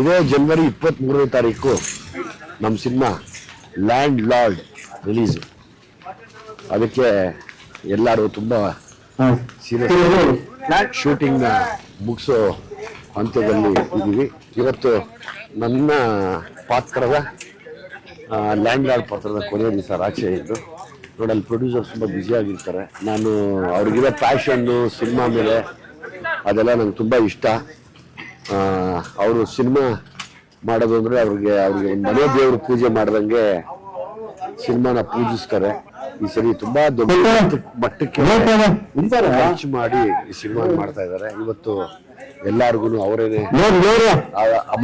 ಇದೇ ಜನವರಿ ಇಪ್ಪತ್ತ್ ಮೂರನೇ ತಾರೀಕು ನಮ್ಮ ಸಿನಿಮಾ ಲ್ಯಾಂಡ್ ಲಾರ್ಡ್ ರಿಲೀಸ್. ಅದಕ್ಕೆ ಎಲ್ಲರೂ ತುಂಬ ಸೀರಿಯಸ್ ಶೂಟಿಂಗ್ನ ಮುಗಿಸೋ ಹಂತದಲ್ಲಿ ಇದ್ದೀವಿ. ಇವತ್ತು ನನ್ನ ಪಾತ್ರದ ಲ್ಯಾಂಡ್ ಲಾರ್ಡ್ ಪಾತ್ರದ ಕೊನೆಯ ದಿವಸ ರಾಚೆ ಇದ್ದು. ನೋಡಲ್ಲಿ ಪ್ರೊಡ್ಯೂಸರ್ಸ್ ತುಂಬ ಬ್ಯುಸಿಯಾಗಿರ್ತಾರೆ ನಾನು ಅವ್ರಿಗಿರೋ ಪ್ಯಾಷನ್ನು ಸಿನಿಮಾ ಮೇಲೆ ಅದೆಲ್ಲ ನಂಗೆ ತುಂಬ ಇಷ್ಟ. ಅವರು ಸಿನಿಮಾ ಮಾಡೋದು ಅಂದರೆ ಅವ್ರಿಗೆ ಅವ್ರಿಗೆ ಮನೆ ದೇವರು ಪೂಜೆ ಮಾಡ್ದಂಗೆ ಸಿನಿಮಾನ ಪೂಜಿಸ್ತಾರೆ. ಈ ಸರಿ ತುಂಬಾ ದೊಡ್ಡ ಮಟ್ಟಕ್ಕೆ ಖರ್ಚು ಮಾಡಿ ಈ ಸಿನಿಮಾ ಮಾಡ್ತಾ ಇದ್ದಾರೆ. ಇವತ್ತು ಎಲ್ಲಾರ್ಗು ಅವರೇನೆ.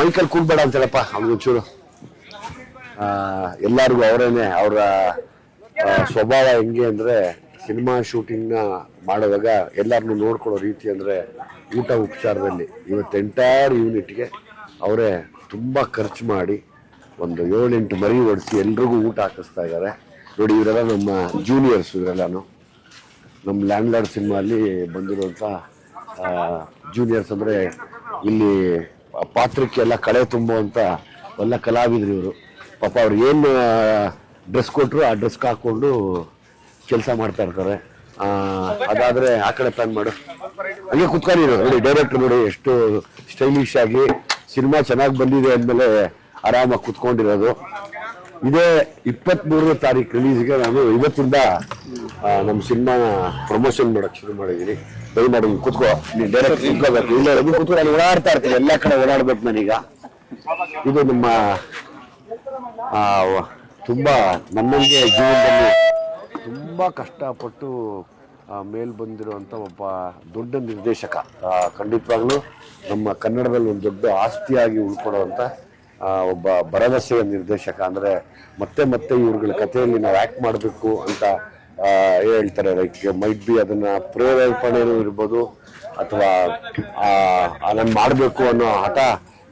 ಮೈಕಲ್ ಕೂಡ್ಬೇಡ ಅಂತೇಳಪ್ಪ ಅವ್ನಿಗೊಂಚೂರು ಎಲ್ಲಾರ್ಗು ಅವರೇನೆ. ಅವರ ಸ್ವಭಾವ ಹೆಂಗೆ ಅಂದ್ರೆ ಸಿನಿಮಾ ಶೂಟಿಂಗ್ನ ಮಾಡುವಾಗ ಎಲ್ಲರನ್ನು ನೋಡ್ಕೊಳ್ಳೋ ರೀತಿ ಅಂದ್ರೆ ಊಟ ಉಪಚಾರದಲ್ಲಿ ಇವತ್ತು ಎಂಟೈರ್ ಯೂನಿಟ್ಗೆ ಅವರೇ ತುಂಬ ಖರ್ಚು ಮಾಡಿ ಒಂದು ಏಳೆಂಟು ಮರಿ ಹೊಡಿಸಿ ಎಲ್ರಿಗೂ ಊಟ ಹಾಕಿಸ್ತಾ ಇದ್ದಾರೆ. ನೋಡಿ, ಇವರೆಲ್ಲ ನಮ್ಮ ಜೂನಿಯರ್ಸ್ ಇವರೆಲ್ಲನೂ. ನಮ್ಮ ಲ್ಯಾಂಡ್ ಲಾರ್ಡ್ ಸಿನಿಮಾಲ್ಲಿ ಬಂದಿರುವಂಥ ಜೂನಿಯರ್ಸ್ ಅಂದರೆ ಇಲ್ಲಿ ಪಾತ್ರಕ್ಕೆ ಎಲ್ಲ ಕಳೆ ತುಂಬುವಂಥ ಎಲ್ಲ ಕಲಾವಿದರು ಇವರು. ಪಾಪ ಅವ್ರು ಏನು ಡ್ರೆಸ್ ಕೊಟ್ಟರು ಆ ಡ್ರೆಸ್ಗೆ ಹಾಕ್ಕೊಂಡು ಕೆಲಸ ಮಾಡ್ತಾ ಇರ್ತಾರೆ. ಅದಾದ್ರೆ ಆ ಕಡೆ ಪ್ಲಾನ್ ಮಾಡು. ಹಂಗೆ ಕುತ್ಕೊಂಡಿರೋ ನೋಡಿ ಡೈರೆಕ್ಟರ್ ನೋಡಿ ಎಷ್ಟು ಸ್ಟೈಲಿಶ್ ಆಗಿ ಸಿನಿಮಾ ಚೆನ್ನಾಗಿ ಬಂದಿದೆ ಅಂದಮೇಲೆ ಆರಾಮಾಗಿ ಕುತ್ಕೊಂಡಿರೋದು. ಇದೇ ಇಪ್ಪತ್ತ್ ಮೂರನೇ ತಾರೀಕು ರಿಲೀಸ್ಗೆ ನಾನು ಇವತ್ತಿಂದ ನಮ್ಮ ಸಿನಿಮಾನ ಪ್ರಮೋಷನ್ ಮಾಡಕ್ ಶುರು ಮಾಡಿದ್ದೀನಿ ಮಾಡಿ ಕುತ್ಕೋ. ನೀವು ಡೈರೆಕ್ಟ್ ಕುತ್ಕೋಬೇಕು. ಇಲ್ಲ ಅದು ಕುತ್ಕೋ. ನಾನು ಓಡಾಡ್ತಾ ಇರ್ತೀನಿ. ಎಲ್ಲ ಕಡೆ ಓಡಾಡ್ಬೇಕು ನಾನೀಗ ಇದು ನಮ್ಮ ತುಂಬ ನನ್ನಂಗೆ ಜೀವನದಲ್ಲಿ ತುಂಬ ಕಷ್ಟಪಟ್ಟು ಮೇಲ್ ಬಂದಿರುವಂತ ಒಬ್ಬ ದೊಡ್ಡ ನಿರ್ದೇಶಕ. ಖಂಡಿತವಾಗ್ಲೂ ನಮ್ಮ ಕನ್ನಡದಲ್ಲಿ ಒಂದು ದೊಡ್ಡ ಆಸ್ತಿಯಾಗಿ ಉಳ್ಕೊಡುವಂತ ಒಬ್ಬ ಭರವಸೆಯ ನಿರ್ದೇಶಕ. ಅಂದ್ರೆ ಮತ್ತೆ ಮತ್ತೆ ಇವ್ರಗಳ ಕಥೆಯಲ್ಲಿ ನಾವು ಆಕ್ಟ್ ಮಾಡಬೇಕು ಅಂತ ಹೇಳ್ತಾರೆ. ಲೈಕ್ ಮೈಟ್ ಬಿ ಅದನ್ನ ಪ್ರೇರೇಪಣೆನೂ ಇರ್ಬೋದು, ಅಥವಾ ಅದನ್ನ ಮಾಡಬೇಕು ಅನ್ನೋ ಹಠ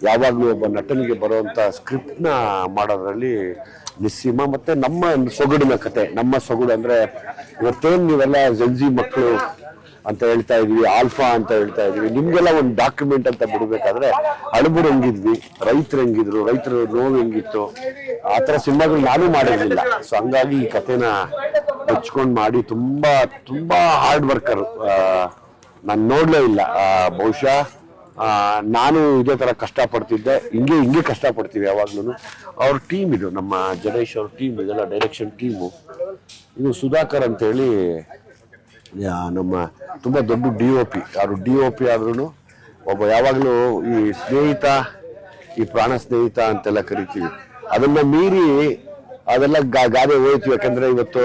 ಯಾವಾಗಲೂ ಒಬ್ಬ ನಟನಿಗೆ ಸ್ಕ್ರಿಪ್ಟ್ನ ಮಾಡೋದ್ರಲ್ಲಿ ನಿಸ್ಸೀಮ ಮತ್ತೆ ನಮ್ಮ ಸೊಗಡಿನ ಕತೆ, ನಮ್ಮ ಸೊಗಡು ಅಂದ್ರೆ ಇವತ್ತೇನ್ ನೀವೆಲ್ಲ ಜಂಜಿ ಮಕ್ಕಳು ಅಂತ ಹೇಳ್ತಾ ಇದ್ವಿ ಆಲ್ಫಾ ಅಂತ ಹೇಳ್ತಾ ಇದ್ವಿ, ನಿಮ್ಗೆಲ್ಲ ಒಂದು ಡಾಕ್ಯುಮೆಂಟ್ ಅಂತ ಬಿಡ್ಬೇಕಾದ್ರೆ ಅಳಬರು ಹೆಂಗಿದ್ವಿ, ರೈತರು ಹೆಂಗಿದ್ರು, ರೈತರ ನೋವು ಹೆಂಗಿತ್ತು, ಆ ಥರ ಸಿನಿಮಾಗಳು ನಾನು ಮಾಡಿರಲಿಲ್ಲ. ಸೊ ಹಂಗಾಗಿ ಈ ಕಥೆನ ಹಚ್ಕೊಂಡು ಮಾಡಿ ತುಂಬಾ ತುಂಬಾ ಹಾರ್ಡ್ ವರ್ಕರ್ ನಾನು ನೋಡಲೇ ಇಲ್ಲ. ಬಹುಶಃ ನಾನು ಇದೇ ತರ ಕಷ್ಟಪಡ್ತಿದ್ದೆ, ಹಿಂಗೆ ಹಿಂಗೆ ಕಷ್ಟಪಡ್ತೀವಿ ಯಾವಾಗ್ಲೂ ಅವ್ರ ಟೀಮ್ ಇದು, ನಮ್ಮ ಜನೇಶ್ ಅವ್ರ ಟೀಮ್ ಇದೆಲ್ಲ ಡೈರೆಕ್ಷನ್ ಟೀಮು ಇದು ಸುಧಾಕರ್ ಅಂತೇಳಿ ನಮ್ಮ ತುಂಬಾ ದೊಡ್ಡ ಡಿ ಒ ಪಿ ಅವರು ಡಿ ಒ ಪಿ ಆದ್ರೂ ಒಬ್ಬ ಯಾವಾಗಲೂ ಈ ಸ್ನೇಹಿತ, ಈ ಪ್ರಾಣ ಸ್ನೇಹಿತ ಅಂತೆಲ್ಲ ಕರಿತೀವಿ. ಅದನ್ನ ಮೀರಿ ಅದೆಲ್ಲ ಗಾದೆ ಹೋಯ್ತು. ಯಾಕಂದ್ರೆ ಇವತ್ತು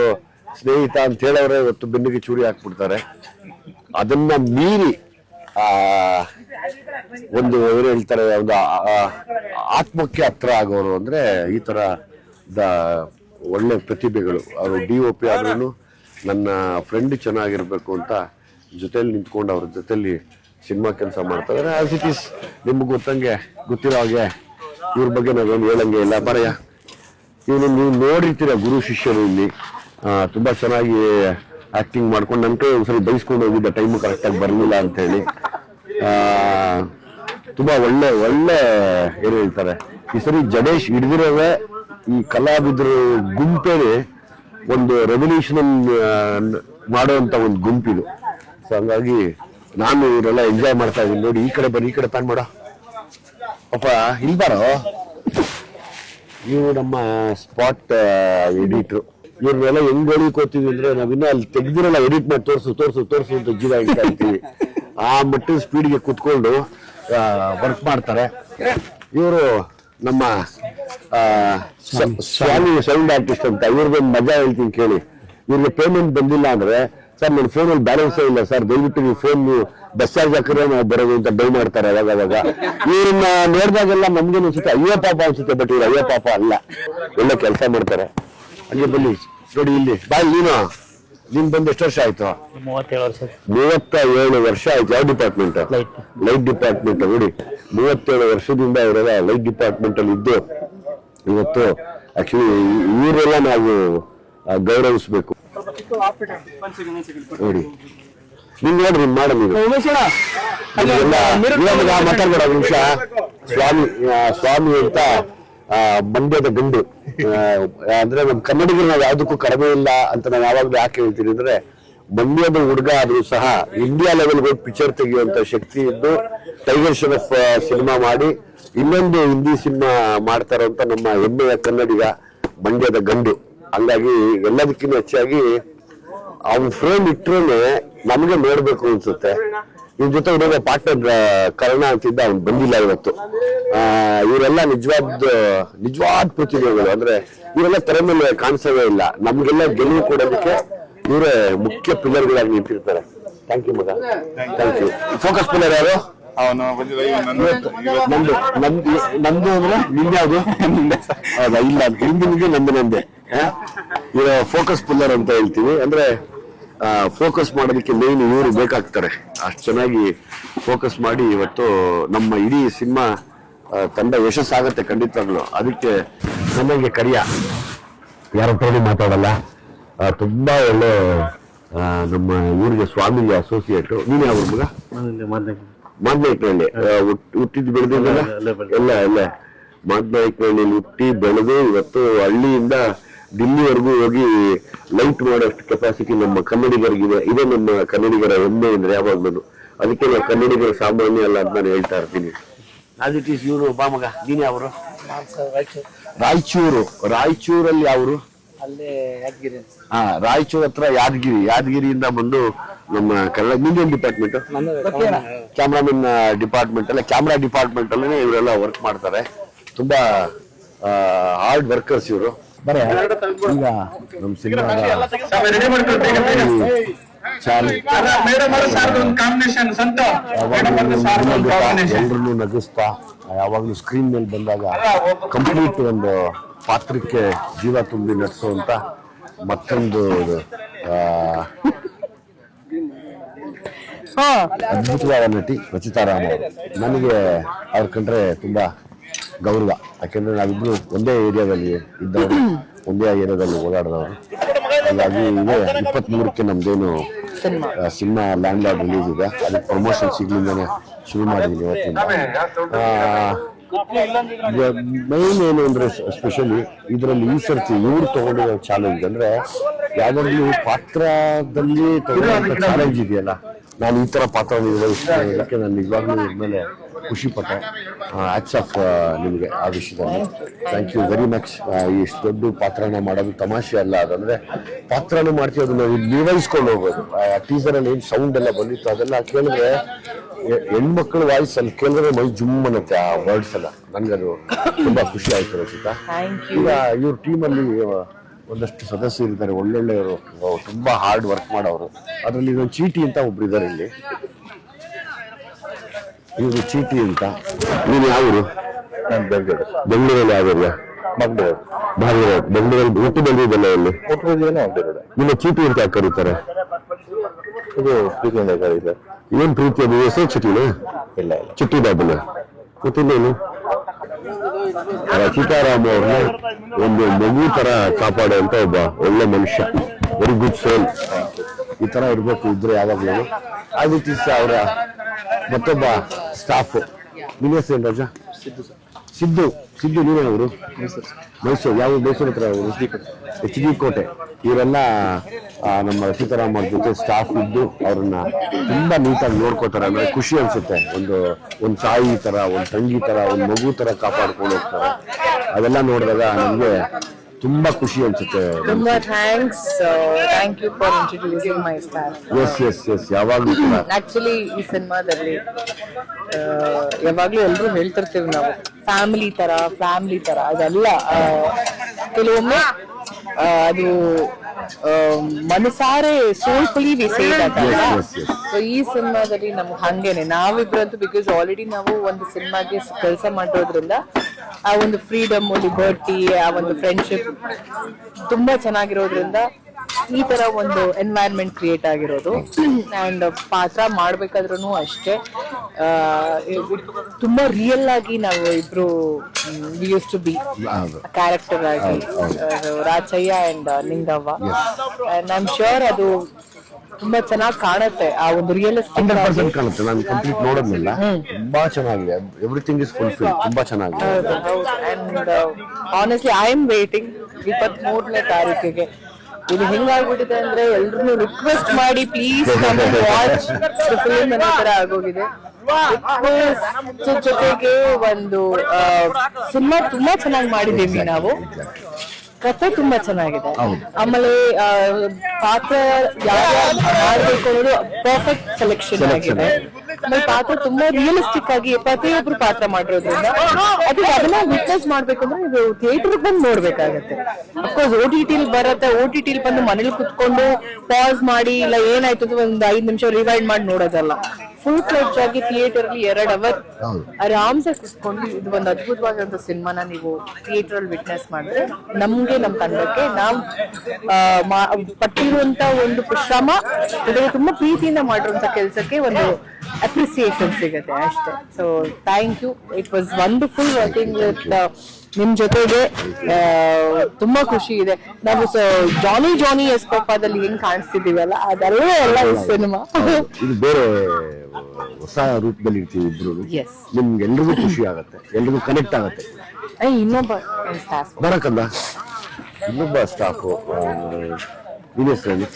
ಸ್ನೇಹಿತ ಅಂತ ಹೇಳೋರೆ ಇವತ್ತು ಬೆನ್ನಿಗೆ ಚೂರಿ ಹಾಕ್ಬಿಡ್ತಾರೆ. ಅದನ್ನ ಮೀರಿ ಒಂದು ಏನು ಹೇಳ್ತಾರೆ, ಒಂದು ಆತ್ಮಕ್ಕೆ ಹತ್ರ ಆಗೋರು ಅಂದ್ರೆ ಈ ದ, ಒಳ್ಳೆ ಪ್ರತಿಭೆಗಳು. ಅವರು ಡಿ ಒ ಪಿ ಆದ್ರೂ ನನ್ನ ಫ್ರೆಂಡ್ ಚೆನ್ನಾಗಿರಬೇಕು ಅಂತ ಜೊತೆಯಲ್ಲಿ ನಿಂತ್ಕೊಂಡು ಅವ್ರ ಜೊತೆಲಿ ಸಿನಿಮಾ ಕೆಲಸ ಮಾಡ್ತಾರೆ. ಆಸ್ ಇಟ್ ಈಸ್ ನಿಮ್ಗೆ ಗೊತ್ತಂಗೆ, ಗೊತ್ತಿರೋ ಹಾಗೆ ಇವ್ರ ಬಗ್ಗೆ ನಾವೇನು ಹೇಳಂಗೆ ಇಲ್ಲ. ಬರೆಯ ಇವನು ನೀವು ನೋಡಿರ್ತೀರ ಗುರು ಶಿಷ್ಯರು ಇಲ್ಲಿ. ತುಂಬಾ ಚೆನ್ನಾಗಿ ಆಕ್ಟಿಂಗ್ ಮಾಡ್ಕೊಂಡು ನನ್ನ ಕೈ ಬೈಸ್ಕೊಂಡು ಹೋಗಿದ್ದ ಟೈಮು ಕರೆಕ್ಟಾಗಿ ಬರಲಿಲ್ಲ ಅಂತ ಹೇಳಿ ಆ, ತುಂಬಾ ಒಳ್ಳೆ ಒಳ್ಳೆ ಏನು ಹೇಳ್ತಾರೆ? ಈ ಸರಿ ಜಡೇಶ್ ಹಿಡಿದಿರೋವೆ ಈ ಕಲಾವಿದರು ಗುಂಪೇನೆ ಒಂದು ರೆವಲ್ಯೂಷನ್ ಮಾಡುವಂತ ಒಂದು ಗುಂಪಿದು. ಸೊ ಹಂಗಾಗಿ ನಾನು ಇವರೆಲ್ಲ ಎಂಜಾಯ್ ಮಾಡ್ತಾ ಇದ್ದೀನಿ. ನೋಡಿ ಈ ಕಡೆ ಬನ್ನಿ ಈ ಕಡೆ ಪ್ಯಾನ್ ಮಾಡೋ. ಅಪ್ಪ ಇಲ್ಲಿ ಬಾರೋ. ನೀವು ನಮ್ಮ ಸ್ಪಾಟ್ ಎಡಿಟ್ರು ಇವ್ರನ್ನೆಲ್ಲ ಹೆಂಗ್ ಹೊಳಿಕೋತೀವಿ ಅಂದ್ರೆ ನಾವಿನ್ನ ಅಲ್ಲಿ ತೆಗ್ದಿರಲ್ಲ ಎಡಿಟ್ ಮಾಡಿ ತೋರ್ಸು ತೋರ್ಸು ತೋರ್ಸು ಅಂತ ಜೀವ ಇಡ್ತಾ ಇರ್ತೀವಿ ಆ ಮಟ್ಟದ ಸ್ಪೀಡ್ಗೆ ಕುತ್ಕೊಂಡು ವರ್ಕ್ ಮಾಡ್ತಾರೆ. ಇವರು ನಮ್ಮ ಸ್ವಾಮಿ ಸೌಂಡ್ ಆರ್ಟಿಸ್ಟ್ ಅಂತ, ಇವ್ರಿಗೊಂದು ಮಜಾ ಹೇಳ್ತೀನಿ ಕೇಳಿ. ಇವ್ರಿಗೆ ಪೇಮೆಂಟ್ ಬಂದಿಲ್ಲ ಅಂದ್ರೆ, ಸರ್ ನನ್ನ ಫೋನಲ್ಲಿ ಬ್ಯಾಲೆನ್ಸ್ ಇಲ್ಲ, ಸರ್, ದಯವಿಟ್ಟು ನೀವು ಫೋನ್ ಬಸ್ ಚಾರ್ಜ್ ಹಾಕಿದ್ರೆ ನಾವು ಬರೋದು ಅಂತ ಡೈ ಮಾಡ್ತಾರೆ ಅವಾಗ ಅವಾಗ. ಇವ್ರನ್ನ ನೋಡಿದಾಗೆಲ್ಲ ನಮ್ಗೆ ಅನ್ಸುತ್ತೆ, ಅಯ್ಯೋ ಪಾಪ ಅನ್ಸುತ್ತೆ ಬಟ್ ಇವ್ರು ಅಯ್ಯೋ ಪಾಪ ಅಲ್ಲ. ಒಳ್ಳೆ ಕೆಲಸ ಮಾಡ್ತಾರೆ. ಹಂಗೆ ಬನ್ನಿ. ನೋಡಿ ಇಲ್ಲಿ. ಬಾಯ್ ನೀನು? ನಿಮ್ ಬಂದು ಎಷ್ಟು ವರ್ಷ ಆಯ್ತು? ಮೂವತ್ತೇಳು ವರ್ಷ ಮೂವತ್ತ ಏಳು ವರ್ಷ ಆಯ್ತು. ಯಾವ ಡಿಪಾರ್ಟ್ಮೆಂಟ್. ಲೈಟ್ ಡಿಪಾರ್ಟ್ಮೆಂಟ್ ನೋಡಿ. ಮೂವತ್ತೇಳು ವರ್ಷದಿಂದ ಅವರೆಲ್ಲ ಲೈಟ್ ಡಿಪಾರ್ಟ್ಮೆಂಟ್ ಅಲ್ಲಿ ಇದ್ದು ಇವತ್ತು ಆಕ್ಚುಲಿ ಇವರೆಲ್ಲ ನಾವು ಗೌರವಿಸ್ಬೇಕು. ನೋಡಿ. ನಿಮ್ ನೋಡ್ರಿ ಮಾಡಿ ಮಾತಾಡ್ಬೇಡ ನಿಮಿಷ. ಸ್ವಾಮಿ ಸ್ವಾಮಿ ಅಂತ ಮಂಡ್ಯದ ಗಂಡು. ಅಂದ್ರೆ ನಮ್ಮ ಕನ್ನಡಿಗರು ನಾವು ಯಾವ್ದಕ್ಕೂ ಕಡಿಮೆ ಇಲ್ಲ ಅಂತ ನಾವು ಯಾವಾಗ್ಲೂ ಯಾಕೆ ಹೇಳ್ತೀನಿ ಅಂದ್ರೆ ಮಂಡ್ಯದ ಹುಡುಗ ಆದ್ರೂ ಸಹ ಇಂಡಿಯಾ ಲೆವೆಲ್ ಹೋಗಿ ಪಿಕ್ಚರ್ ತೆಗೆಯುವಂತ ಶಕ್ತಿ ಇದ್ದು ಟೈಗರ್ ಶರಫ್ ಸಿನಿಮಾ ಮಾಡಿ ಇನ್ನೊಂದು ಹಿಂದಿ ಸಿನಿಮಾ ಮಾಡ್ತಾರ ಅಂತ ನಮ್ಮ ಹೆಮ್ಮೆಯ ಕನ್ನಡಿಗ ಮಂಡ್ಯದ ಗಂಡು. ಹಂಗಾಗಿ ಎಲ್ಲದಕ್ಕಿಂತ ಹೆಚ್ಚಾಗಿ ಅವ್ನ ಫ್ರೇಮ್ ಇಟ್ರೇನೆ ನಮಗೆ ನೋಡ್ಬೇಕು ಅನ್ಸುತ್ತೆ. ಇವ್ರ ಜೊತೆ ಇವಾಗ ಪಾರ್ಟ್ನರ್ ಕರ್ಣ ಅಂತಿದ್ದ ಅವ್ನು ಬಂದಿಲ್ಲ ಇವತ್ತು. ಆ, ಇವರೆಲ್ಲ ನಿಜವಾದ ನಿಜವಾದ ಪ್ರತಿಭೆಗಳು. ಅಂದ್ರೆ ಇವರೆಲ್ಲ ತೆರೆ ಮೇಲೆ ಕಾಣಿಸೋದೇ ಇಲ್ಲ. ನಮ್ಗೆಲ್ಲ ಗೆಲುವು ಕೊಡೋದಕ್ಕೆ ಇವರೇ ಮುಖ್ಯ ಪಿಲ್ಲರ್ಗಳಾಗಿ ನಿಂತಿರ್ತಾರೆ. ಥ್ಯಾಂಕ್ ಯು ಮಗ. ಥ್ಯಾಂಕ್ ಯು ಫೋಕಸ್ ಪಿಲ್ಲರ್ ಯಾರು? ಅವನು ನಂದು ಅಂದ್ರೆ ನಿಂದೆ ಯಾವುದು ಹೌದಾ? ಇಲ್ಲ ಹಿಂದಿನಿಗೆ ನಂದು ನಂದೆ. ಇವ ಫೋಕಸ್ ಪಿಲ್ಲರ್ ಅಂತ ಹೇಳ್ತೀವಿ. ಅಂದ್ರೆ ಫೋಕಸ್ ಮಾಡೋದಕ್ಕೆ ಮೇನ್ ಇವರು ಬೇಕಾಗ್ತಾರೆ. ಅಷ್ಟು ಚೆನ್ನಾಗಿ ಫೋಕಸ್ ಮಾಡಿ ಇವತ್ತು ನಮ್ಮ ಇಡೀ ಸಿನಿಮಾ ತಂಡ ಯಶಸ್ಸಾಗತ್ತೆ ಖಂಡಿತವಾಗ್ಲು. ಅದಕ್ಕೆ ನನಗೆ ಕರಿಯ. ಯಾರ ಹತ್ರನೂ ಮಾತಾಡಲ್ಲ. ತುಂಬ ಒಳ್ಳೆ ನಮ್ಮ ಊರಿಗೆ ಸ್ವಾಮಿಗೆ ಅಸೋಸಿಯೇಟ್ ನೀನು ಯಾವ ಮಗ? ಮಾದನಾಯಕನಹಳ್ಳಿ ಹುಟ್ಟಿದ್ ಬೆಳೆದಿದ್ದಲ್ಲ ಎಲ್ಲ ಎಲ್ಲ ಮಾದನಾಯಕನಹಳ್ಳಿಯಲ್ಲಿ ಹುಟ್ಟಿ ಬೆಳೆದು ಇವತ್ತು ಹಳ್ಳಿಯಿಂದ ದಿಲ್ಲಿವರೆಗೂ ಹೋಗಿ ಲೈಟ್ ಮಾಡೋಷ್ಟು ಕೆಪಾಸಿಟಿ ನಮ್ಮ ಕನ್ನಡಿಗರಿಗಿದೆ. ಇದೇ ನಮ್ಮ ಕನ್ನಡಿಗರ ಹೆಮ್ಮೆ ಅಂದ್ರೆ ಯಾವಾಗ್ಲೂ ಅದಕ್ಕೆ ನಾವು ಕನ್ನಡಿಗರ ಸಾಮಾನ್ಯ ಅಲ್ಲ ಅಂತ ನಾನು ಹೇಳ್ತಾ ಇರ್ತೀನಿ. ಆಸ್ ಇಟ್ ಈಸ್ ಇವರು ಬಾಮಗ ನೀನು ಅವರು? ಯಾವರು ರಾಯಚೂರು. ರಾಯಚೂರಲ್ಲಿ ಯಾದಗಿರಿ ಹಾ ರಾಯಚೂರ್ ಹತ್ರ ಯಾದಗಿರಿ. ಯಾದಗಿರಿಯಿಂದ ಬಂದು ನಮ್ಮ Kannada medium department cameraman department ಅಲ್ಲ. ಕ್ಯಾಮ್ರಾ ಡಿಪಾರ್ಟ್ಮೆಂಟ್ ಅಲ್ಲೇ ಇವರೆಲ್ಲ ವರ್ಕ್ ಮಾಡ್ತಾರೆ. ತುಂಬಾ ಹಾರ್ಡ್ ವರ್ಕರ್ಸ್ ಇವರು. ಬರೇ. ಈಗ ನಮ್ಮ ಸಿನಿಮಾ ಎಲ್ರನ್ನೂ ನಗಿಸ್ತಾ ಯಾವಾಗ್ಲೂ ಸ್ಕ್ರೀನ್ ಮೇಲೆ ಬಂದಾಗ ಕಂಪ್ಲೀಟ್ ಒಂದು ಪಾತ್ರಕ್ಕೆ ಜೀವ ತುಂಬಿ ನಟಿಸುವಂತ ಮತ್ತೊಂದು ಆ, ಅದ್ಭುತವಾದ ನಟಿ ರಚಿತಾ ರಾಮ್ ಅವರು. ನನಗೆ ಅವ್ರ ಕಂಡ್ರೆ ತುಂಬಾ ಗೌರವ. ಯಾಕೆಂದ್ರೆ ನಾವಿಬ್ರು ಒಂದೇ ಏರಿಯಾದಲ್ಲಿ ಇದ್ದವರು ಒಂದೇ ಏರಿಯಾದಲ್ಲಿ ಓಡಾಡಿದವರು. ಹಾಗಾಗಿ ಇದೆ ಇಪ್ಪತ್ತ್ ಮೂರಕ್ಕೆ ನಮ್ದೇನು ಸಿನಿಮಾ. ಲ್ಯಾಂಡ್ ಲ್ಯಾಂಡ್ ರಿಲೀಸ್ ಇದೆ. ಅದು ಪ್ರಮೋಷನ್ ಸಿಗ್ಲಿಂದಾನೆ ಶುರು ಮಾಡಿದ್ವಿ ಇವತ್ತಿಂದ. ಮೈನ್ ಏನು ಅಂದ್ರೆ ಸ್ಪೆಷಲಿ ಇದರಲ್ಲಿ ಈ ಸರ್ತಿ ಇವ್ರು ತಗೊಂಡಿರೋ ಚಾಲೆಂಜ್ ಅಂದ್ರೆ ಯಾವ್ದಾದ್ರು ಪಾತ್ರದಲ್ಲಿ ತಗೊಂಡ ಚಾಲೆಂಜ್ ಇದೆಯಲ್ಲ? ನಾನು ಈ ತರ ಪಾತ್ರ ಯಾಕೆ ನಾನು ನಿಜವಾಗ್ಲೂ ಇದ್ಮೇಲೆ ಖುಷಿ ಪಟ್ಟೆ ಆಟ್ಸ್ ಆಫ್ ನಿಮಗೆ ಆ ವಿಷಯದಲ್ಲಿ ಥ್ಯಾಂಕ್ ಯು ವೆರಿ ಮಚ್ ಇಷ್ಟು ದೊಡ್ಡ ಪಾತ್ರನ ಮಾಡೋದು ತಮಾಷೆ ಅಲ್ಲ ಅದಂದ್ರೆ ಪಾತ್ರನ ಮಾಡ್ತೀವಿ ಅದನ್ನ ನಿರ್ವಹಿಸ್ಕೊಂಡು ಹೋಗ್ಬೋದು. ಆ ಟೀಸರ್ ಅಲ್ಲಿ ಏನ್ ಸೌಂಡ್ ಎಲ್ಲ ಬಂದಿತ್ತು ಅದೆಲ್ಲ ಕೇಳಿದ್ರೆ ಹೆಣ್ಮಕ್ಳು ವಾಯ್ಸ್ ಅಲ್ಲಿ ಕೇಳಿದ್ರೆ ಮೈ ಜುಮ್ ಅನ್ನತ್ತೆ ಆ ವರ್ಡ್ಸ್ ಎಲ್ಲ. ನನಗದು ತುಂಬಾ ಖುಷಿ ಆಯ್ತು ರಚಿತಾ. ಈಗ ಇವ್ರ ಟೀಮ್ ಅಲ್ಲಿ ಒಂದಷ್ಟು ಸದಸ್ಯರಿದ್ದಾರೆ ಒಳ್ಳೊಳ್ಳೆಯವರು ತುಂಬ ತುಂಬಾ ಹಾರ್ಡ್ ವರ್ಕ್ ಮಾಡೋರು. ಅದರಲ್ಲಿ ಇದೊಂದು ಚೀಟಿ ಅಂತ ಒಬ್ರು ಇದ್ದಾರೆ ಇಲ್ಲಿ. ಇವರು ಚೀಟಿ ಅಂತ. ನೀನು ಯಾವರು? ಬೆಂಗಳೂರು ಬೆಂಗಳೂರಲ್ಲಿ ಯಾವ ಏರಿಯಾ ಮಂಗಳೂರು ಭಾಗೀರಥ್ ಬೆಂಗಳೂರಲ್ಲಿ ಒಟ್ಟು ಬಂದಿದ್ದಲ್ಲ ಇಲ್ಲಿ? ನಿಮ್ಮ ಚೀಟಿ ಅಂತ ಯಾಕೆ ಕರೀತಾರೆ? ಇದು ಪ್ರೀತಿಯಿಂದ ಕರೀತಾರೆ ಏನ್ ಪ್ರೀತಿ ಅದು? ಹೆಸರು ಚೀಟಿನ ಇಲ್ಲ ಚಿಟ್ಟಿ ಬಾಬುನ. ಗೊತ್ತಿಲ್ಲೇನು ಸೀತಾರಾಮ ಅವ್ರನ್ನ ಒಂದು ಮಗು ತರ ಕಾಪಾಡುವಂತ ಒಬ್ಬ ಒಳ್ಳೆ ಮನುಷ್ಯ. ವೆರಿ ಗುಡ್ ಸೋಲ್ ಈ ತರ ಇರ್ಬೇಕು ಇದ್ರೆ ಯಾವಾಗ್ಲೂ. ಆದಿತ್ಯ ಅವರ ಮತ್ತೊಬ್ಬ ಸ್ಟಾಫ್ ನಿನ್ನ ಹೆಸರು ರಾಜ? ಸಿದ್ದು ಸಿದ್ದು. ನೀವೇ ಅವರು? ಮೈಸೂರು ಯಾವ ಮೈಸೂರು. ಹತ್ರ ಅವರು? ಎಚ್ ಡಿ ಕೋಟೆ. ಇವರೆಲ್ಲ ನಮ್ಮ ಸೀತಾರಾಮ್ ಅವ್ರ ಜೊತೆ ಸ್ಟಾಫ್ ಇದ್ದು ಅವ್ರನ್ನ ತುಂಬಾ ನೀಟಾಗಿ ನೋಡ್ಕೋತಾರೆ. ಅಂದ್ರೆ ಖುಷಿ ಅನ್ಸುತ್ತೆ. ಒಂದು ಒಂದ್ ತಾಯಿ ತರ ಒಂದ್ ತಂಗಿ ತರ ಒಂದ್ ಮಗು ತರ ಕಾಪಾಡ್ಕೊಂಡು ಹೋಗ್ತಾರೆ. ಅದೆಲ್ಲ ನೋಡಿದಾಗ ನಮ್ಗೆ ತುಂಬಾ ಖುಷಿ ಅನ್ಸುತ್ತೆ. ತುಂಬಾ thanks thank you for introducing my star S S S ಯಾವಾಗಲೂ ಕೂಡ. ಆಕ್ಚುಲಿ ಈ ಸಿನಿಮಾದಲ್ಲಿ ಯಾವಾಗ್ಲೂ ಎಲ್ಲರೂ ಹೇಳ್ತಿರ್ತೀವಿ ನಾವು. ಫ್ಯಾಮಿಲಿ ತರ ಫ್ಯಾಮಿಲಿ ತರ ಅದೆಲ್ಲ ಕೆಲವೊಮ್ಮೆ ಅದು ಮನಸಾರೆ soulfully we say yes. So ಈ ಸಿನಿಮಾದಲ್ಲಿ ನಮ್ಗೆ ಹಂಗೇನೆ ನಾವಿಬ್ರಂತೂ ಬಿಕಾಸ್ ಆಲ್ರೆಡಿ ನಾವು ಒಂದು ಸಿನಿಮಾಗೆ ಕೆಲಸ ಮಾಡೋದ್ರಿಂದ ಆ ಒಂದು ಫ್ರೀಡಮ್ ಲಿಬರ್ಟಿ ಆ ಒಂದು ಫ್ರೆಂಡ್ಶಿಪ್ ತುಂಬಾ ಚೆನ್ನಾಗಿರೋದ್ರಿಂದ ಈ ತರ ಒಂದು ಎನ್ವೈರ್ಮೆಂಟ್ ಕ್ರಿಯೇಟ್ ಆಗಿರೋದು. ಅಂಡ್ ಪಾತ್ರ ಮಾಡ್ಬೇಕಾದ್ರೂ ಅಷ್ಟೇ. ತುಂಬಾ ರಿಯಲ್ ಆಗಿ ನಾವು ಇಬ್ರು ಯೂಸ್ ಟು ಬಿ ಕ್ಯಾರೆಕ್ಟರ್ ಆಗಿ Rajayya and Ningavva. And I am sure ಅದು ತುಂಬಾ ಚೆನ್ನಾಗಿ ಕಾಣುತ್ತೆ ಆ ಒಂದು ರಿಯಲಿಸ್ಟಿಕ್ ಹಂಡ್ರೆಡ್ ಪರ್ಸೆಂಟ್ ಕಾಣುತ್ತೆ. ನಾನು ಕಂಪ್ಲೀಟ್ ನೋಡೋದ್ನೆಲ್ಲ ತುಂಬಾ ಚೆನ್ನಾಗಿದೆ. ಎವ್ರಿಥಿಂಗ್ ಇಸ್ ಫುಲ್ಫಿಲ್ ತುಂಬಾ ಚೆನ್ನಾಗಿದೆ. ಆನೆಸ್ಟ್ಲಿ ಐ ಆಮ್ ವೇಟಿಂಗ್ ಇಪ್ಪತ್ತ್ ಮೂರನೇ ತಾರೀಕಿಗೆ. ಇದು ಹೆಂಗಾಗ್ಬಿಟ್ಟಿದೆ ಅಂದ್ರೆ ಎಲ್ರು ರಿಕ್ವೆಸ್ಟ್ ಮಾಡಿ ಪ್ಲೀಸ್ ವಾಚ್ ಫಿಲ್ಮ್ ಅನ್ನೋ ತರ ಆಗೋಗಿದೆ. ಜೊತೆಗೆ ಒಂದು ಸಿನಿಮಾ ತುಂಬಾ ಚೆನ್ನಾಗಿ ಮಾಡಿದೀವಿ ನಾವು. ಕಥೆ ತುಂಬಾ ಚೆನ್ನಾಗಿದೆ. ಆಮೇಲೆ ಪಾತ್ರ ಯಾರು ಮಾಡ್ಬೇಕು ಅನ್ನೋದು ಪರ್ಫೆಕ್ಟ್ ಸೆಲೆಕ್ಷನ್ ಆಗಿದೆ. ಆಮೇಲೆ ಪಾತ್ರ ತುಂಬಾ ರಿಯಲಿಸ್ಟಿಕ್ ಆಗಿ ಪ್ರತಿಯೊಬ್ರು ಪಾತ್ರ ಮಾಡಿರೋದ್ರಿಂದ ಅದಕ್ಕೆ ಅದನ್ನ ವಿಟ್ನೆಸ್ ಮಾಡ್ಬೇಕಂದ್ರೆ ನೀವು ಥಿಯೇಟರ್ ಬಂದು ನೋಡ್ಬೇಕಾಗತ್ತೆ. ಅಫ್ಕೋರ್ಸ್ ಓ ಟಿ ಟಿಲ್ ಬರತ್ತೆ ಓ ಟಿ ಟಿಲ್ ಬಂದು ಮನೇಲಿ ಕುತ್ಕೊಂಡು ಪಾಸ್ ಮಾಡಿ, ಇಲ್ಲ ಏನಾಯ್ತು ಒಂದು ಐದ್ ನಿಮಿಷ ರಿವೈಂಡ್ ಮಾಡಿ ನೋಡೋದಲ್ಲ. ಫುಲ್ ಫ್ಲೆಡ್ಜ್ ಆಗಿ ಥಿಯೇಟರ್ ಅಲ್ಲಿ ಎರಡ್ ಅವರ್ ಆರಾಮ್ಸೆ ಕುತ್ಕೊಂಡು ಇದು ಒಂದು ಅದ್ಭುತವಾದಂತ ಸಿನಿಮಾನ ನೀವು ಥಿಯೇಟರ್ ಅಲ್ಲಿ ವಿಟ್ನೆಸ್ ಮಾಡಿದ್ರೆ ನಮ್ಗೆ, ನಮ್ ತಂಡಕ್ಕೆ ನಾವ್ ಪಟ್ಟಿರುವಂತ ಒಂದು ಶ್ರಮ ಜೊತೆಗೆ ತುಂಬಾ ಪ್ರೀತಿಯಿಂದ ಮಾಡಿರುವಂತ ಕೆಲಸಕ್ಕೆ ಒಂದು ಅಪ್ರಿಸಿಯೇಷನ್ ಸಿಗುತ್ತೆ ಅಷ್ಟೇ. So thank you it was wonderful working with ನಿಮ್ ಜೊತೆಗೆ ತುಂಬಾ ಖುಷಿ ಇದೆ. ನಾವು ಜಾನಿ ಜಾನಿ ಎಸ್ ಪಪ್ಪಾದಲ್ಲಿ ಹೆಂಗ್ ಕಾಣಿಸ್ತಿದೀವಲ್ಲ ಅದೆಲ್ಲ ಎಲ್ಲ ಸಿನಿಮಾ ಇದು ಬೇರೆ ಹೊಸ ರೂಪದಲ್ಲಿ ಇರ್ತೀವಿ ಇಬ್ರು. ನಿಮ್ಗೆ ಎಲ್ರಿಗೂ ಖುಷಿ ಆಗತ್ತೆ. ಎಲ್ರಿಗೂ ಕನೆಕ್ಟ್ ಆಗತ್ತೆ. ಇನ್ನೊಬ್ಬ ಸ್ಟಾಫ್ ಬರಕಲ್ಲ ಇನ್ನೊಬ್ಬ ಸ್ಟಾಫ್